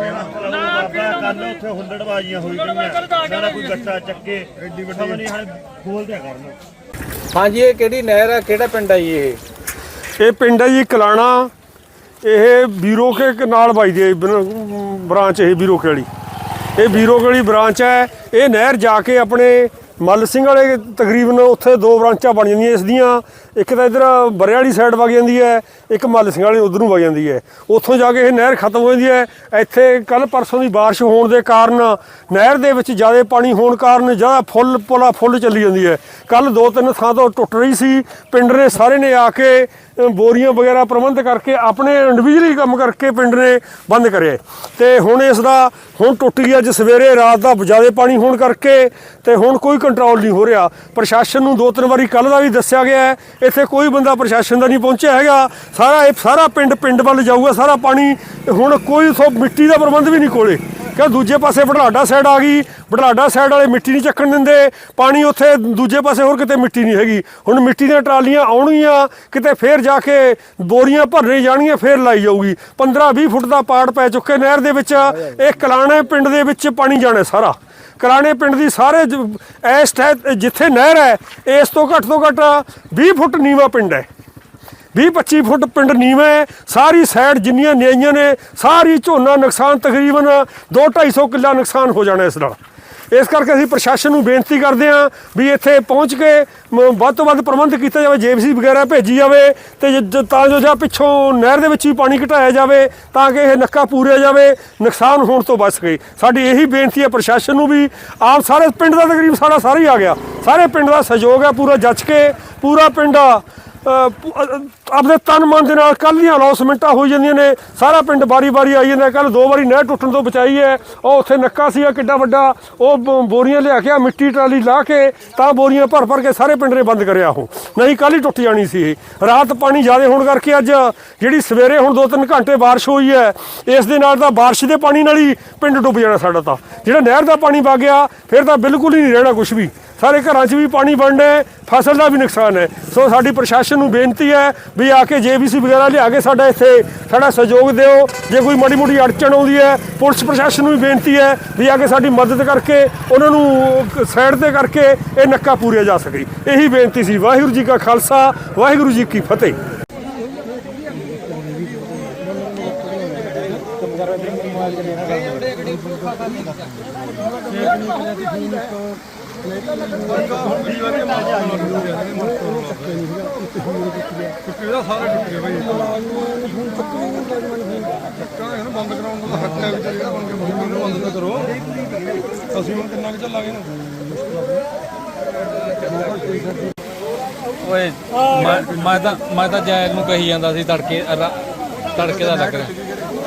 ਕੱਲ ਉੱਥੇ ਹੁੱਲੜਬਾਜ਼ੀਆਂ ਹੋਈ ਗਈਆਂ ਸਾਡਾ ਕੋਈ ਗੱਟਾ ਚੱਕੇ ਐਡੀ ਵੱਡੀ ਨਹੀਂ ਹਣ ਬੋਲਦੇ ਕਰਨ ਹਾਂਜੀ, ਇਹ ਕਿਹੜੀ ਨਹਿਰ ਆ, ਕਿਹੜਾ ਪਿੰਡ ਆ ਜੀ ਇਹ? ਇਹ ਪਿੰਡ ਹੈ ਜੀ ਕਲਾਣਾ। ਇਹ ਬੀਰੋਕੇ ਕੇ ਨਾਲ ਵੱਜਦੀ ਹੈ ਬ੍ਰਾਂਚ ਇਹ ਬੀਰੋਕੇ ਵਾਲੀ। ਇਹ ਬੀਰੋਕੇ ਵਾਲੀ ਬ੍ਰਾਂਚ ਹੈ। ਇਹ ਨਹਿਰ ਜਾ ਕੇ ਆਪਣੇ ਮੱਲ ਸਿੰਘ ਵਾਲੇ ਤਕਰੀਬਨ ਉੱਥੇ ਦੋ ਬ੍ਰਾਂਚਾਂ ਬਣ ਜਾਂਦੀਆਂ ਇਸ ਦੀਆਂ। ਇੱਕ ਤਾਂ ਇਧਰ ਬਰੇ ਵਾਲੀ ਸਾਈਡ ਵਗ ਜਾਂਦੀ ਹੈ, ਇੱਕ ਮੱਲ ਸਿੰਘ ਵਾਲੀ ਉਧਰ ਨੂੰ ਵਗ ਜਾਂਦੀ ਹੈ। ਉੱਥੋਂ ਜਾ ਕੇ ਇਹ ਨਹਿਰ ਖਤਮ ਹੋ ਜਾਂਦੀ ਹੈ। ਇੱਥੇ ਕੱਲ ਪਰਸੋਂ ਦੀ ਬਾਰਿਸ਼ ਹੋਣ ਦੇ ਕਾਰਨ ਨਹਿਰ ਦੇ ਵਿੱਚ ਜ਼ਿਆਦਾ ਪਾਣੀ ਹੋਣ ਕਾਰਨ ਜ਼ਿਆਦਾ ਫੁੱਲ ਪੁਲਾ ਫੁੱਲ ਚੱਲੀ ਜਾਂਦੀ ਹੈ। ਕੱਲ ਦੋ ਤਿੰਨ ਥਾਂ ਤੋਂ ਟੁੱਟ ਰਹੀ ਸੀ। ਪਿੰਡ ਨੇ ਸਾਰੇ ਨੇ ਆ ਕੇ ਬੋਰੀਆਂ ਵਗੈਰਾ ਪ੍ਰਬੰਧ ਕਰਕੇ ਆਪਣੇ ਇੰਡੀਵਿਜੂਅਲੀ ਕੰਮ ਕਰਕੇ ਪਿੰਡ ਨੇ ਬੰਦ ਕਰਿਆ ਤੇ ਹੁਣ ਇਸ ਦਾ ਹੁਣ ਟੁੱਟ ਗਿਆ ਅੱਜ ਸਵੇਰੇ, ਰਾਤ ਦਾ ਜ਼ਿਆਦਾ ਪਾਣੀ ਹੋਣ ਕਰਕੇ ਤੇ ਹੁਣ ਕੋਈ ਕੰਟਰੋਲ ਨਹੀਂ ਹੋ ਰਿਹਾ। ਪ੍ਰਸ਼ਾਸਨ ਨੂੰ ਦੋ ਤਿੰਨ ਵਾਰੀ ਕੱਲ ਦਾ ਵੀ ਦੱਸਿਆ ਗਿਆ ਹੈ। ਇੱਥੇ ਕੋਈ ਬੰਦਾ ਪ੍ਰਸ਼ਾਸਨ ਦਾ ਨਹੀਂ ਪਹੁੰਚਿਆ ਹੈਗਾ। ਸਾਰਾ ਇਹ ਸਾਰਾ ਪਿੰਡ ਪਿੰਡ ਵੱਲ ਜਾਊਗਾ, ਸਾਰਾ ਪਾਣੀ ਹੁਣ ਕੋਈ ਸੋ ਮਿੱਟੀ ਦਾ ਪ੍ਰਬੰਧ ਵੀ ਨਹੀਂ ਕੋਲੇ। ਕਿ ਦੂਜੇ ਪਾਸੇ ਬੜਲਾਡਾ ਸਾਈਡ ਆ ਗਈ ਬੜਲਾਡਾ ਸਾਈਡ ਵਾਲੇ ਮਿੱਟੀ ਨਹੀਂ ਚੱਕਣ ਦਿੰਦੇ। ਪਾਣੀ ਉੱਥੇ ਦੂਜੇ ਪਾਸੇ ਹੋਰ ਕਿਤੇ ਮਿੱਟੀ ਨਹੀਂ ਹੈਗੀ। ਹੁਣ ਮਿੱਟੀ ਦੀਆਂ ਟਰਾਲੀਆਂ ਆਉਣਗੀਆਂ, ਕਿਤੇ ਫੇਰ ਜਾ ਕੇ ਬੋਰੀਆਂ ਭਰਨੇ ਜਾਣਗੀਆਂ, ਫੇਰ ਲਾਈ ਜਾਊਗੀ। 15-20 ਫੁੱਟ ਦਾ ਪਾੜ ਪੈ ਚੁੱਕੇ ਨਹਿਰ ਦੇ ਵਿੱਚ ਇਹ ਕਲਾਣੇ ਪਿੰਡ ਦੇ ਵਿੱਚ ਪਾਣੀ ਜਾਣਾ ਸਾਰਾ। ਕਲਾਣੇ ਪਿੰਡ ਦੀ ਸਾਰੇ ਇਸ ਠਹਿ ਜਿੱਥੇ ਨਹਿਰ ਹੈ, ਇਸ ਤੋਂ ਘੱਟ ਤੋਂ ਘੱਟ 20 ਫੁੱਟ ਨੀਵਾ ਪਿੰਡ ਹੈ। 20-25 ਫੁੱਟ ਪਿੰਡ ਨੀਵਾਂ ਹੈ। ਸਾਰੀ ਸਾਈਡ ਜਿੰਨੀਆਂ ਨਿਆਈਆਂ ਨੇ, ਸਾਰੀ ਝੋਨਾ ਨੁਕਸਾਨ ਤਕਰੀਬਨ 2-250 ਕਿੱਲਾ ਨੁਕਸਾਨ ਹੋ ਜਾਣਾ ਇਸ ਨਾਲ। ਇਸ ਕਰਕੇ ਅਸੀਂ ਪ੍ਰਸ਼ਾਸਨ ਨੂੰ ਬੇਨਤੀ ਕਰਦੇ ਹਾਂ ਵੀ ਇੱਥੇ ਪਹੁੰਚ ਕੇ ਮ- ਵੱਧ ਤੋਂ ਵੱਧ ਪ੍ਰਬੰਧ ਕੀਤਾ ਜਾਵੇ ਜੇਬੀਸੀ ਵਗੈਰਾ ਭੇਜੀ ਜਾਵੇ ਤੇ ਜ- ਤਾਂ ਜੋ ਜਾਂ ਪਿੱਛੋਂ ਨਹਿਰ ਦੇ ਵਿੱਚ ਵੀ ਪਾਣੀ ਘਟਾਇਆ ਜਾਵੇ ਤਾਂ ਕਿ ਇਹ ਨੱਕਾ ਪੂਰਿਆ ਜਾਵੇ, ਨੁਕਸਾਨ ਹੋਣ ਤੋਂ ਬਚ ਸਕੇ। ਸਾਡੀ ਇਹੀ ਬੇਨਤੀ ਹੈ ਪ੍ਰਸ਼ਾਸਨ ਨੂੰ ਵੀ ਆਪ ਸਾਰੇ ਪਿੰਡ ਦਾ ਤਕਰੀਬ ਸਾਡਾ ਸਾਰਾ ਹੀ ਆ ਗਿਆ। ਸਾਰੇ ਪਿੰਡ ਦਾ ਸਹਿਯੋਗ ਹੈ ਪੂਰਾ ਜੱਜ ਕੇ, ਪੂਰਾ ਪਿੰਡ ਆ ਆਪਣੇ ਤਨ ਮਨ ਦੇ ਨਾਲ ਕੱਲ ਦੀਆਂ ਅਨਾਉਂਸਮੈਂਟਾਂ ਹੋਈ ਜਾਂਦੀਆਂ ਨੇ। ਸਾਰਾ ਪਿੰਡ ਬਾਰੀ-ਬਾਰੀ ਆਈ ਜਾਂਦਾ। ਕੱਲ ਦੋ ਵਾਰੀ ਨਹਿਰ ਟੁੱਟਣ ਤੋਂ ਬਚਾਈ ਹੈ। ਉਹ ਉੱਥੇ ਨੱਕਾ ਸੀਗਾ ਕਿੱਡਾ ਵੱਡਾ। ਉਹ ਬੋਰੀਆਂ ਲਿਆ ਕੇ ਆ ਮਿੱਟੀ ਟਰਾਲੀ ਲਾ ਕੇ, ਤਾਂ ਬੋਰੀਆਂ ਭਰ ਭਰ ਕੇ ਸਾਰੇ ਪਿੰਡ ਨੇ ਬੰਦ ਕਰਿਆ ਉਹ। ਨਹੀਂ ਕੱਲ ਹੀ ਟੁੱਟ ਜਾਣੀ ਸੀ ਇਹ। ਰਾਤ ਪਾਣੀ ਜ਼ਿਆਦਾ ਹੋਣ ਕਰਕੇ ਅੱਜ ਜਿਹੜੀ ਸਵੇਰੇ ਹੁਣ 2-3 ਘੰਟੇ ਬਾਰਿਸ਼ ਹੋਈ ਹੈ, ਇਸ ਦੇ ਨਾਲ ਤਾਂ ਬਾਰਿਸ਼ ਦੇ ਪਾਣੀ ਨਾਲ ਹੀ ਪਿੰਡ ਡੁੱਬ ਜਾਣਾ ਸਾਡਾ ਤਾਂ। ਜਿਹੜਾ ਨਹਿਰ ਦਾ ਪਾਣੀ ਵਗ ਗਿਆ, ਫਿਰ ਤਾਂ ਬਿਲਕੁਲ ਹੀ ਨਹੀਂ ਰਹਿਣਾ ਕੁਝ ਵੀ। ਸਾਰੇ ਘਰਾਂ 'ਚ ਵੀ ਪਾਣੀ ਬਣਨਾ ਫਸਲ ਦਾ ਵੀ ਨੁਕਸਾਨ ਹੈ। ਸੋ ਸਾਡੀ ਪ੍ਰਸ਼ਾਸਨ ਨੂੰ ਬੇਨਤੀ ਹੈ ਵੀ ਆ ਕੇ ਜੇਬੀਸੀ ਵਗੈਰਾ ਲਿਆ ਕੇ ਸਾਡਾ ਇੱਥੇ ਸਾਡਾ ਸਹਿਯੋਗ ਦਿਓ। ਜੇ ਕੋਈ ਮਾੜੀ ਮੋਟੀ ਅੜਚਣ ਆਉਂਦੀ ਹੈ, ਪੁਲਿਸ ਪ੍ਰਸ਼ਾਸਨ ਨੂੰ ਵੀ ਬੇਨਤੀ ਹੈ ਵੀ ਆ ਕੇ ਸਾਡੀ ਮਦਦ ਕਰਕੇ, ਉਹਨਾਂ ਨੂੰ ਸਾਈਡ ਤੇ ਕਰਕੇ ਇਹ ਨੱਕਾ ਪੂਰਿਆ ਜਾ ਸਕੇ। ਇਹੀ ਬੇਨਤੀ ਸੀ। ਵਾਹਿਗੁਰੂ ਜੀ ਕਾ ਖਾਲਸਾ, ਵਾਹਿਗੁਰੂ ਜੀ ਕੀ ਫਤਿਹ। ਇਹਦਾ ਸਾਰਾ ਟੁੱਟ ਗਿਆ ਭਾਈ ਚੱਕਾ ਹੈ ਬੰਦ ਕਰਾਉਣ ਦਾ ਹੱਕ ਹੈ ਵਿਚਾਰੇ ਜਿਹੜਾ ਬਣ ਕੇ ਮੁਹਿੰਮ ਨੂੰ ਬੰਦ ਤਾਂ ਕਰੋ ਅਸੀਂ ਹੁਣ ਕਿੰਨਾ ਕੁ ਚੱਲਾਂਗੇ ਨਾ ਓਏ, ਮੈਂ ਤਾਂ ਮੈਂ ਤਾਂ ਜੈਲ ਨੂੰ ਕਹੀ ਜਾਂਦਾ ਸੀ, ਤੜਕੇ ਤੜਕੇ ਦਾ ਲੱਗ ਰਿਹਾ।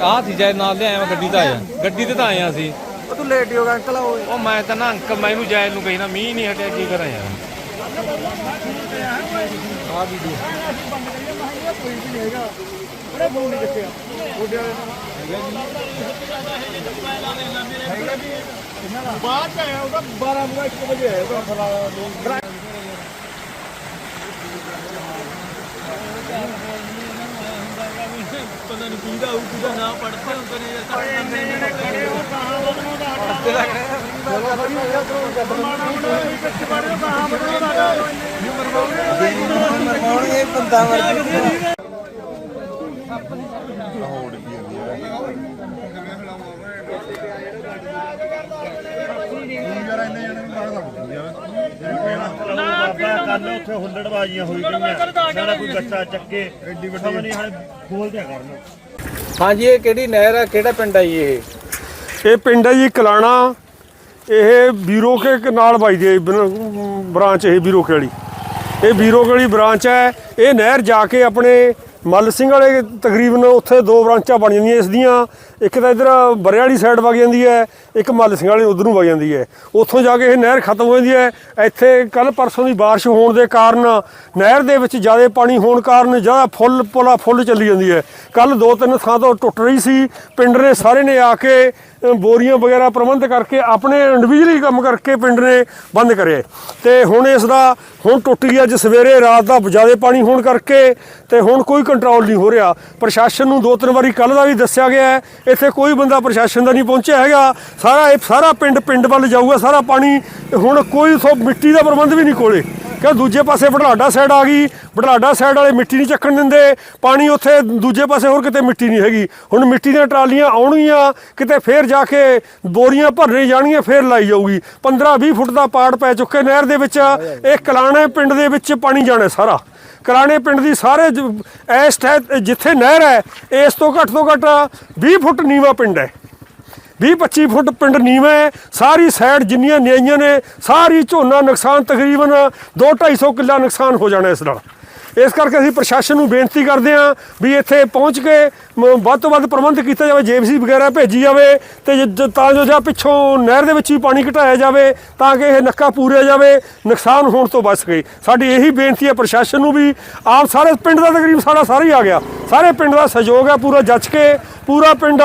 ਆਹ ਸੀ ਜੈਲ ਨਾਲ ਲਿਆਇਆ ਮੈਂ, ਗੱਡੀ ਤਾਂ ਆਇਆ। ਗੱਡੀ ਤੇ ਤਾਂ ਆਇਆ ਸੀ। ਉਹ ਤੂੰ ਲੇਟ ਹੋ ਗਿਆ ਅੰਕਲ ਓਏ ਉਹ ਮੈਂ ਤਾਂ ਨਾ ਅੰਕ ਮੈਨੂੰ ਜੈਲ ਨੂੰ ਕਹੀ ਨਾ ਮੀਂਹ ਨਹੀਂ ਹਟਿਆ ਕੀ ਕਰਾਂ ਯਾਰ। ਬਾਅਦ ਚ ਆਇਆ ਉਹਦਾ 12 ਮੁਗਾ 1 ਵਜੇ ਆਇਆ ਉਹਦਾ ਫਲਾ ਪਤਾ ਨਹੀਂ ਕੀ ਦਾ ਉਹ ਪੂਜਾ ਨਾ ਪੜਦੇ ਹੁੰਦੇ ਨੇ ਜਾਂ ਸਾਡੇ ਨਹੀਂ ਪੜਦੇ ਉਹ ਕਹਾਂ ਬਦਲੋ ਦਾ ਆਟਾ ਦਾ ਆਟਾ ਨਹੀਂ ਮਰਵਾਉਣੇ ਮਰਵਾਉਣੇ ਬੰਦਾ ਮਰਦੀ ਬਾਬਾ ਕੱਲ ਉੱਥੇ ਹੁੱਲੜਬਾਜ਼ੀਆਂ ਹੋਈ ਗਈਆਂ ਸਾਡਾ ਕੋਈ ਬੱਚਾ ਚੱਕੇ ਐਡੀ ਵੱਡੀ ਨਹੀਂ ਹਣ ਬੋਲਦਿਆ ਕਰਨ ਹਾਂਜੀ ਇਹ ਕਿਹੜੀ ਨਹਿਰ ਆ? ਕਿਹੜਾ ਪਿੰਡ ਆ ਜੀ ਇਹ? ਇਹ ਪਿੰਡ ਹੈ ਜੀ ਕਲਾਣਾ। ਇਹ ਬੀਰੋ ਕੇ ਨਾਲ ਵੱਜਦੀ ਹੈ ਬ੍ਰਾਂਚ ਇਹ ਬੀਰੋ ਕੇ ਵਾਲੀ। ਇਹ ਬੀਰੋ ਕੇ ਵਾਲੀ ਬ੍ਰਾਂਚ ਹੈ। ਇਹ ਨਹਿਰ ਜਾ ਕੇ ਆਪਣੇ ਮੱਲ ਸਿੰਘ ਵਾਲੇ ਤਕਰੀਬਨ ਉੱਥੇ ਦੋ ਬ੍ਰਾਂਚਾਂ ਬਣ ਜਾਂਦੀਆਂ ਇਸ ਦੀਆਂ। ਇੱਕ ਤਾਂ ਇਧਰ ਬਰੇ ਵਾਲੀ ਸਾਈਡ ਵਗ ਜਾਂਦੀ ਹੈ, ਇੱਕ ਮੱਲ ਸਿੰਘ ਵਾਲੀ ਉਧਰ ਨੂੰ ਵਗ ਜਾਂਦੀ ਹੈ। ਉੱਥੋਂ ਜਾ ਕੇ ਇਹ ਨਹਿਰ ਖਤਮ ਹੋ ਜਾਂਦੀ ਹੈ। ਇੱਥੇ ਕੱਲ ਪਰਸੋਂ ਦੀ ਬਾਰਿਸ਼ ਹੋਣ ਦੇ ਕਾਰਨ ਨਹਿਰ ਦੇ ਵਿੱਚ ਜ਼ਿਆਦਾ ਪਾਣੀ ਹੋਣ ਕਾਰਨ ਜ਼ਿਆਦਾ ਫੁੱਲ ਪੁਲਾ ਫੁੱਲ ਚੱਲੀ ਜਾਂਦੀ ਹੈ। ਕੱਲ ਦੋ ਤਿੰਨ ਥਾਂ ਤੋਂ ਟੁੱਟ ਰਹੀ ਸੀ। ਪਿੰਡ ਨੇ ਸਾਰੇ ਨੇ ਆ ਕੇ ਬੋਰੀਆਂ ਵਗੈਰਾ ਪ੍ਰਬੰਧ ਕਰਕੇ ਆਪਣੇ ਇੰਡੀਵਿਜੂਅਲੀ ਕੰਮ ਕਰਕੇ ਪਿੰਡ ਨੇ ਬੰਦ ਕਰੇ ਤੇ ਹੁਣ ਇਸ ਦਾ ਹੁਣ ਟੁੱਟ ਗਿਆ ਅੱਜ ਸਵੇਰੇ, ਰਾਤ ਦਾ ਜ਼ਿਆਦਾ ਪਾਣੀ ਹੋਣ ਕਰਕੇ ਤੇ ਹੁਣ ਕੋਈ ਕੰਟਰੋਲ ਨਹੀਂ ਹੋ ਰਿਹਾ। ਪ੍ਰਸ਼ਾਸਨ ਨੂੰ ਦੋ ਤਿੰਨ ਵਾਰੀ ਕੱਲ ਦਾ ਵੀ ਦੱਸਿਆ ਗਿਆ ਹੈ। ਇੱਥੇ ਕੋਈ ਬੰਦਾ ਪ੍ਰਸ਼ਾਸਨ ਦਾ ਨਹੀਂ ਪਹੁੰਚਿਆ ਹੈਗਾ। ਸਾਰਾ ਇਹ ਸਾਰਾ ਪਿੰਡ ਪਿੰਡ ਵੱਲ ਜਾਊਗਾ, ਸਾਰਾ ਪਾਣੀ ਹੁਣ ਕੋਈ ਸੋ ਮਿੱਟੀ ਦਾ ਪ੍ਰਬੰਧ ਵੀ ਨਹੀਂ ਕੋਲੇ। ਕਿ ਦੂਜੇ ਪਾਸੇ ਬਢਲਾਡਾ ਸਾਈਡ ਆ ਗਈ? ਬਢਲਾਡਾ ਸਾਈਡ ਵਾਲੇ ਮਿੱਟੀ ਨਹੀਂ ਚੱਕਣ ਦਿੰਦੇ। ਪਾਣੀ ਉੱਥੇ ਦੂਜੇ ਪਾਸੇ ਹੋਰ ਕਿਤੇ ਮਿੱਟੀ ਨਹੀਂ ਹੈਗੀ। ਹੁਣ ਮਿੱਟੀ ਦੀਆਂ ਟਰਾਲੀਆਂ ਆਉਣਗੀਆਂ, ਕਿਤੇ ਫੇਰ ਜਾ ਕੇ ਬੋਰੀਆਂ ਭਰਨੇ ਜਾਣਗੀਆਂ, ਫੇਰ ਲਾਈ ਜਾਊਗੀ। 15 20 ਫੁੱਟ ਦਾ ਪਾੜ ਪੈ ਚੁੱਕੇ ਨਹਿਰ ਦੇ ਵਿੱਚ। ਇਹ ਕਲਾਣੇ ਪਿੰਡ ਦੇ ਵਿੱਚ ਪਾਣੀ ਜਾਣਾ ਸਾਰਾ। ਕਲਾਣੇ ਪਿੰਡ ਦੀ ਸਾਰੇ ਜ- ਇਸ ਟੈ- ਜਿੱਥੇ ਨਹਿਰ ਹੈ, ਇਸ ਤੋਂ ਘੱਟ ਤੋਂ ਘੱਟ 20 ਫੁੱਟ ਨੀਵਾ ਪਿੰਡ ਹੈ। 20-25 ਫੁੱਟ ਪਿੰਡ ਨੀਵਾਂ ਹੈ ਸਾਰੀ ਸਾਈਡ ਜਿੰਨੀਆਂ ਨਿਆਈਆਂ ਨੇ, ਸਾਰੀ ਝੋਨਾ ਨੁਕਸਾਨ ਤਕਰੀਬਨ 2-250 ਕਿੱਲਾ ਨੁਕਸਾਨ ਹੋ ਜਾਣਾ ਇਸ ਨਾਲ। ਇਸ ਕਰਕੇ ਅਸੀਂ ਪ੍ਰਸ਼ਾਸਨ ਨੂੰ ਬੇਨਤੀ ਕਰਦੇ ਹਾਂ ਵੀ ਇੱਥੇ ਪਹੁੰਚ ਕੇ ਵੱਧ ਤੋਂ ਵੱਧ ਪ੍ਰਬੰਧ ਕੀਤਾ ਜਾਵੇ ਜੇਬੀਸੀ ਵਗੈਰਾ ਭੇਜੀ ਜਾਵੇ ਤੇ ਜ- ਤਾਂ ਜੋ ਜਾਂ ਪਿੱਛੋਂ ਨਹਿਰ ਦੇ ਵਿੱਚ ਵੀ ਪਾਣੀ ਘਟਾਇਆ ਜਾਵੇ ਤਾਂ ਕਿ ਇਹ ਨੱਕਾ ਪੂਰਿਆ ਜਾਵੇ, ਨੁਕਸਾਨ ਹੋਣ ਤੋਂ ਬਚ ਸਕੇ। ਸਾਡੀ ਇਹੀ ਬੇਨਤੀ ਹੈ ਪ੍ਰਸ਼ਾਸਨ ਨੂੰ ਵੀ ਆਪ ਸਾਰੇ ਪਿੰਡ ਦਾ ਤਕਰੀਬ ਸਾਰਾ ਸਾਰਾ ਹੀ ਆ ਗਿਆ। ਸਾਰੇ ਪਿੰਡ ਦਾ ਸਹਿਯੋਗ ਹੈ ਪੂਰਾ ਜੱਜ ਕੇ, ਪੂਰਾ ਪਿੰਡ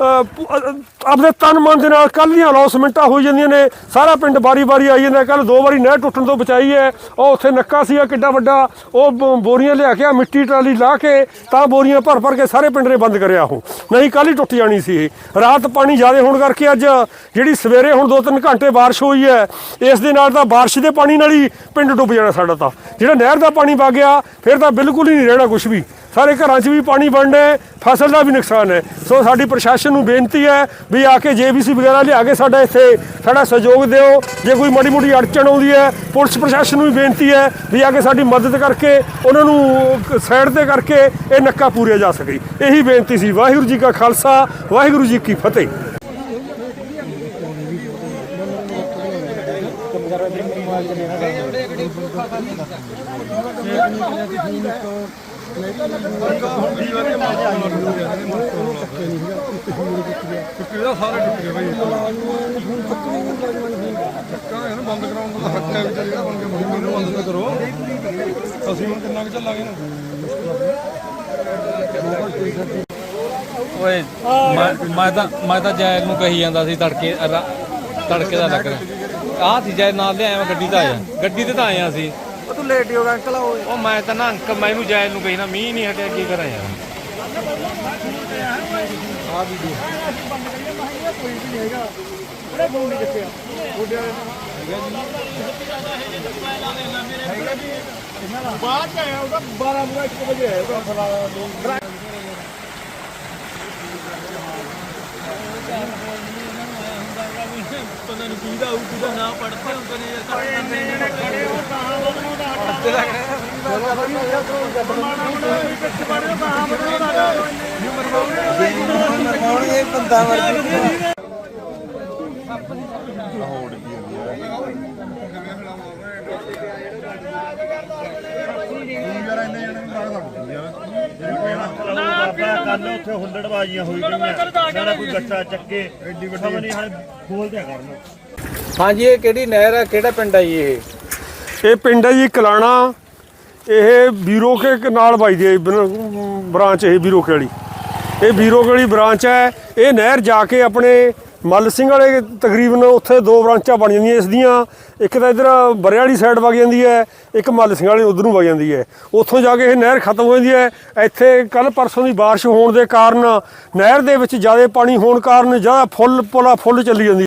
ਆਪਣੇ ਤਨ ਮਨ ਦੇ ਨਾਲ ਕੱਲ ਦੀਆਂ ਅਨਾਉਂਸਮੈਂਟਾਂ ਹੋਈ ਜਾਂਦੀਆਂ ਨੇ। ਸਾਰਾ ਪਿੰਡ ਬਾਰੀ-ਬਾਰੀ ਆਈ ਜਾਂਦਾ। ਕੱਲ ਦੋ ਵਾਰੀ ਨਹਿਰ ਟੁੱਟਣ ਤੋਂ ਬਚਾਈ ਹੈ। ਉਹ ਉੱਥੇ ਨੱਕਾ ਸੀਗਾ ਕਿੱਡਾ ਵੱਡਾ। ਉਹ ਬੋਰੀਆਂ ਲਿਆ ਕੇ ਆ ਮਿੱਟੀ ਟਰਾਲੀ ਲਾ ਕੇ ਤਾਂ ਬੋਰੀਆਂ ਭਰ ਭਰ ਕੇ ਸਾਰੇ ਪਿੰਡ ਨੇ ਬੰਦ ਕਰਿਆ ਉਹ। ਨਹੀਂ ਕੱਲ ਹੀ ਟੁੱਟ ਜਾਣੀ ਸੀ ਇਹ। ਰਾਤ ਪਾਣੀ ਜ਼ਿਆਦਾ ਹੋਣ ਕਰਕੇ ਅੱਜ ਜਿਹੜੀ ਸਵੇਰੇ ਹੁਣ 2-3 ਘੰਟੇ ਬਾਰਿਸ਼ ਹੋਈ ਹੈ, ਇਸ ਦੇ ਨਾਲ ਤਾਂ ਬਾਰਿਸ਼ ਦੇ ਪਾਣੀ ਨਾਲ ਹੀ ਪਿੰਡ ਡੁੱਬ ਜਾਣਾ ਸਾਡਾ ਤਾਂ। ਜਿਹੜਾ ਨਹਿਰ ਦਾ ਪਾਣੀ ਵਗ ਗਿਆ, ਫਿਰ ਤਾਂ ਬਿਲਕੁਲ ਹੀ ਨਹੀਂ ਰਹਿਣਾ ਕੁਝ ਵੀ। ਸਾਰੇ ਘਰਾਂ 'ਚ ਵੀ ਪਾਣੀ ਬਣਨਾ ਹੈ, ਫਸਲ ਦਾ ਵੀ ਨੁਕਸਾਨ ਹੈ। ਸੋ ਸਾਡੀ ਪ੍ਰਸ਼ਾਸਨ ਨੂੰ ਬੇਨਤੀ ਹੈ ਵੀ ਆ ਕੇ ਜੇਬੀਸੀ ਵਗੈਰਾ ਲਿਆ ਕੇ ਸਾਡਾ ਇੱਥੇ ਸਾਡਾ ਸਹਿਯੋਗ ਦਿਓ। ਜੇ ਕੋਈ ਮਾੜੀ ਮੋਟੀ ਅੜਚਣ ਆਉਂਦੀ ਹੈ, ਪੁਲਿਸ ਪ੍ਰਸ਼ਾਸਨ ਨੂੰ ਵੀ ਬੇਨਤੀ ਹੈ ਵੀ ਆ ਕੇ ਸਾਡੀ ਮਦਦ ਕਰਕੇ, ਉਹਨਾਂ ਨੂੰ ਸਾਈਡ ਤੇ ਕਰਕੇ ਇਹ ਨੱਕਾ ਪੂਰਿਆ ਜਾ ਸਕੇ। ਇਹੀ ਬੇਨਤੀ ਸੀ। ਵਾਹਿਗੁਰੂ ਜੀ ਕਾ ਖਾਲਸਾ, ਵਾਹਿਗੁਰੂ ਜੀ ਕੀ ਫਤਿਹ। ਕਿਹੜਾ ਸਾਰੇ ਟੁੱਟ ਗਏ ਬਾਈ ਚੱਕਾ ਇਹਨੂੰ ਬੰਦ ਕਰਾਉਣ ਦਾ ਹੱਕ ਹੈ ਵਿਚਾਰੇ ਜਿਹੜਾ ਬਣ ਕੇ ਮੁਹਿੰਮ ਇਹਨੂੰ ਬੰਦ ਤਾਂ ਕਰੋ ਅਸੀਂ ਹੁਣ ਕਿੰਨਾ ਕੁ ਚੱਲਾਂਗੇ ਨਾ ਓਏ, ਮੈਂ ਤਾਂ ਮੈਂ ਤਾਂ ਜੈਲ ਨੂੰ ਕਹੀ ਜਾਂਦਾ ਸੀ ਤੜਕੇ ਤੜਕੇ ਦਾ ਲੱਗ ਰਿਹਾ। ਆਹ ਸੀ ਜੈਲ ਨਾਲ ਲਿਆਇਆ ਮੈਂ, ਗੱਡੀ ਤੇ ਆਇਆ। ਗੱਡੀ ਤੇ ਤਾਂ ਆਇਆ ਸੀ। ਤੂੰ ਲੇਟ ਹੋ ਗਿਆ ਅੰਕਲ ਓਏ ਉਹ ਮੈਂ ਤਾਂ ਨਾ ਅੰਕ ਮੈਨੂੰ ਜੈਲ ਨੂੰ ਕਹੀ ਨਾ ਮੀਂਹ ਨਹੀਂ ਹਟਿਆ ਕੀ ਕਰਾਂ ਯਾਰ? ਬਾਅਦ ਚ ਆਇਆ ਉਹਦਾ 12 ਪੂਰਾ 1 ਵਜੇ ਆਇਆ ਉਹਦਾ ਫਲਾ ਪਤਾ ਨਹੀਂ ਕੀ ਦਾ ਉਹ ਕਿਹਦਾ ਨਾ ਪੜਦੇ ਹੁੰਦੇ ਨੇ ਜਾਂ ਸਾਡੇ ਨਾਲ ਨਹੀਂ ਖੜੇ ਹੋ ਤਾਂ ਬਦਲੋ ਦਾ ਆਟਾ ਤੇ ਲੱਗ ਬਾਬਾ ਕੱਲ ਉੱਥੇ ਹੁੱਲੜਬਾਜ਼ੀਆਂ ਹੋਈ ਗਈਆਂ ਸਾਡਾ ਕੋਈ ਗੱਟਾ ਚੱਕੇ ਐਡੀ ਵੱਡੀ ਨਹੀਂ ਹਲੇ ਖੋਲ ਦਿਆ ਕਰਨ। ਹਾਂਜੀ ਇਹ ਕਿਹੜੀ ਨਹਿਰ ਆ? ਕਿਹੜਾ ਪਿੰਡ ਆ ਜੀ ਇਹ? ਇਹ ਪਿੰਡ ਹੈ ਜੀ ਕਲਾਣਾ। ਇਹ ਬੀਰੋਕੇ ਕੇ ਨਾਲ ਵੱਜਦੀ ਹੈ ਬ੍ਰਾਂਚ ਇਹ ਬੀਰੋਕੇ ਵਾਲੀ। ਇਹ ਬੀਰੋਕੇ ਵਾਲੀ ਬ੍ਰਾਂਚ ਹੈ। ਇਹ ਨਹਿਰ ਜਾ ਕੇ ਆਪਣੇ ਮੱਲ ਸਿੰਘ ਵਾਲੇ ਤਕਰੀਬਨ ਉੱਥੇ ਦੋ ਬ੍ਰਾਂਚਾਂ ਬਣ ਜਾਂਦੀਆਂ ਇਸ ਦੀਆਂ। ਇੱਕ ਤਾਂ ਇਧਰ ਬਰੇ ਵਾਲੀ ਸਾਈਡ ਵਗ ਜਾਂਦੀ ਹੈ, ਇੱਕ ਮੱਲ ਸਿੰਘ ਵਾਲੀ ਉਧਰ ਨੂੰ ਵਗ ਜਾਂਦੀ ਹੈ। ਉੱਥੋਂ ਜਾ ਕੇ ਇਹ ਨਹਿਰ ਖਤਮ ਹੋ ਜਾਂਦੀ ਹੈ। ਇੱਥੇ ਕੱਲ ਪਰਸੋਂ ਦੀ ਬਾਰਿਸ਼ ਹੋਣ ਦੇ ਕਾਰਨ ਨਹਿਰ ਦੇ ਵਿੱਚ ਜ਼ਿਆਦਾ ਪਾਣੀ ਹੋਣ ਕਾਰਨ ਜ਼ਿਆਦਾ ਫੁੱਲ, ਪੁਲਾ ਫੁੱਲ ਚੱਲੀ ਜਾਂਦੀ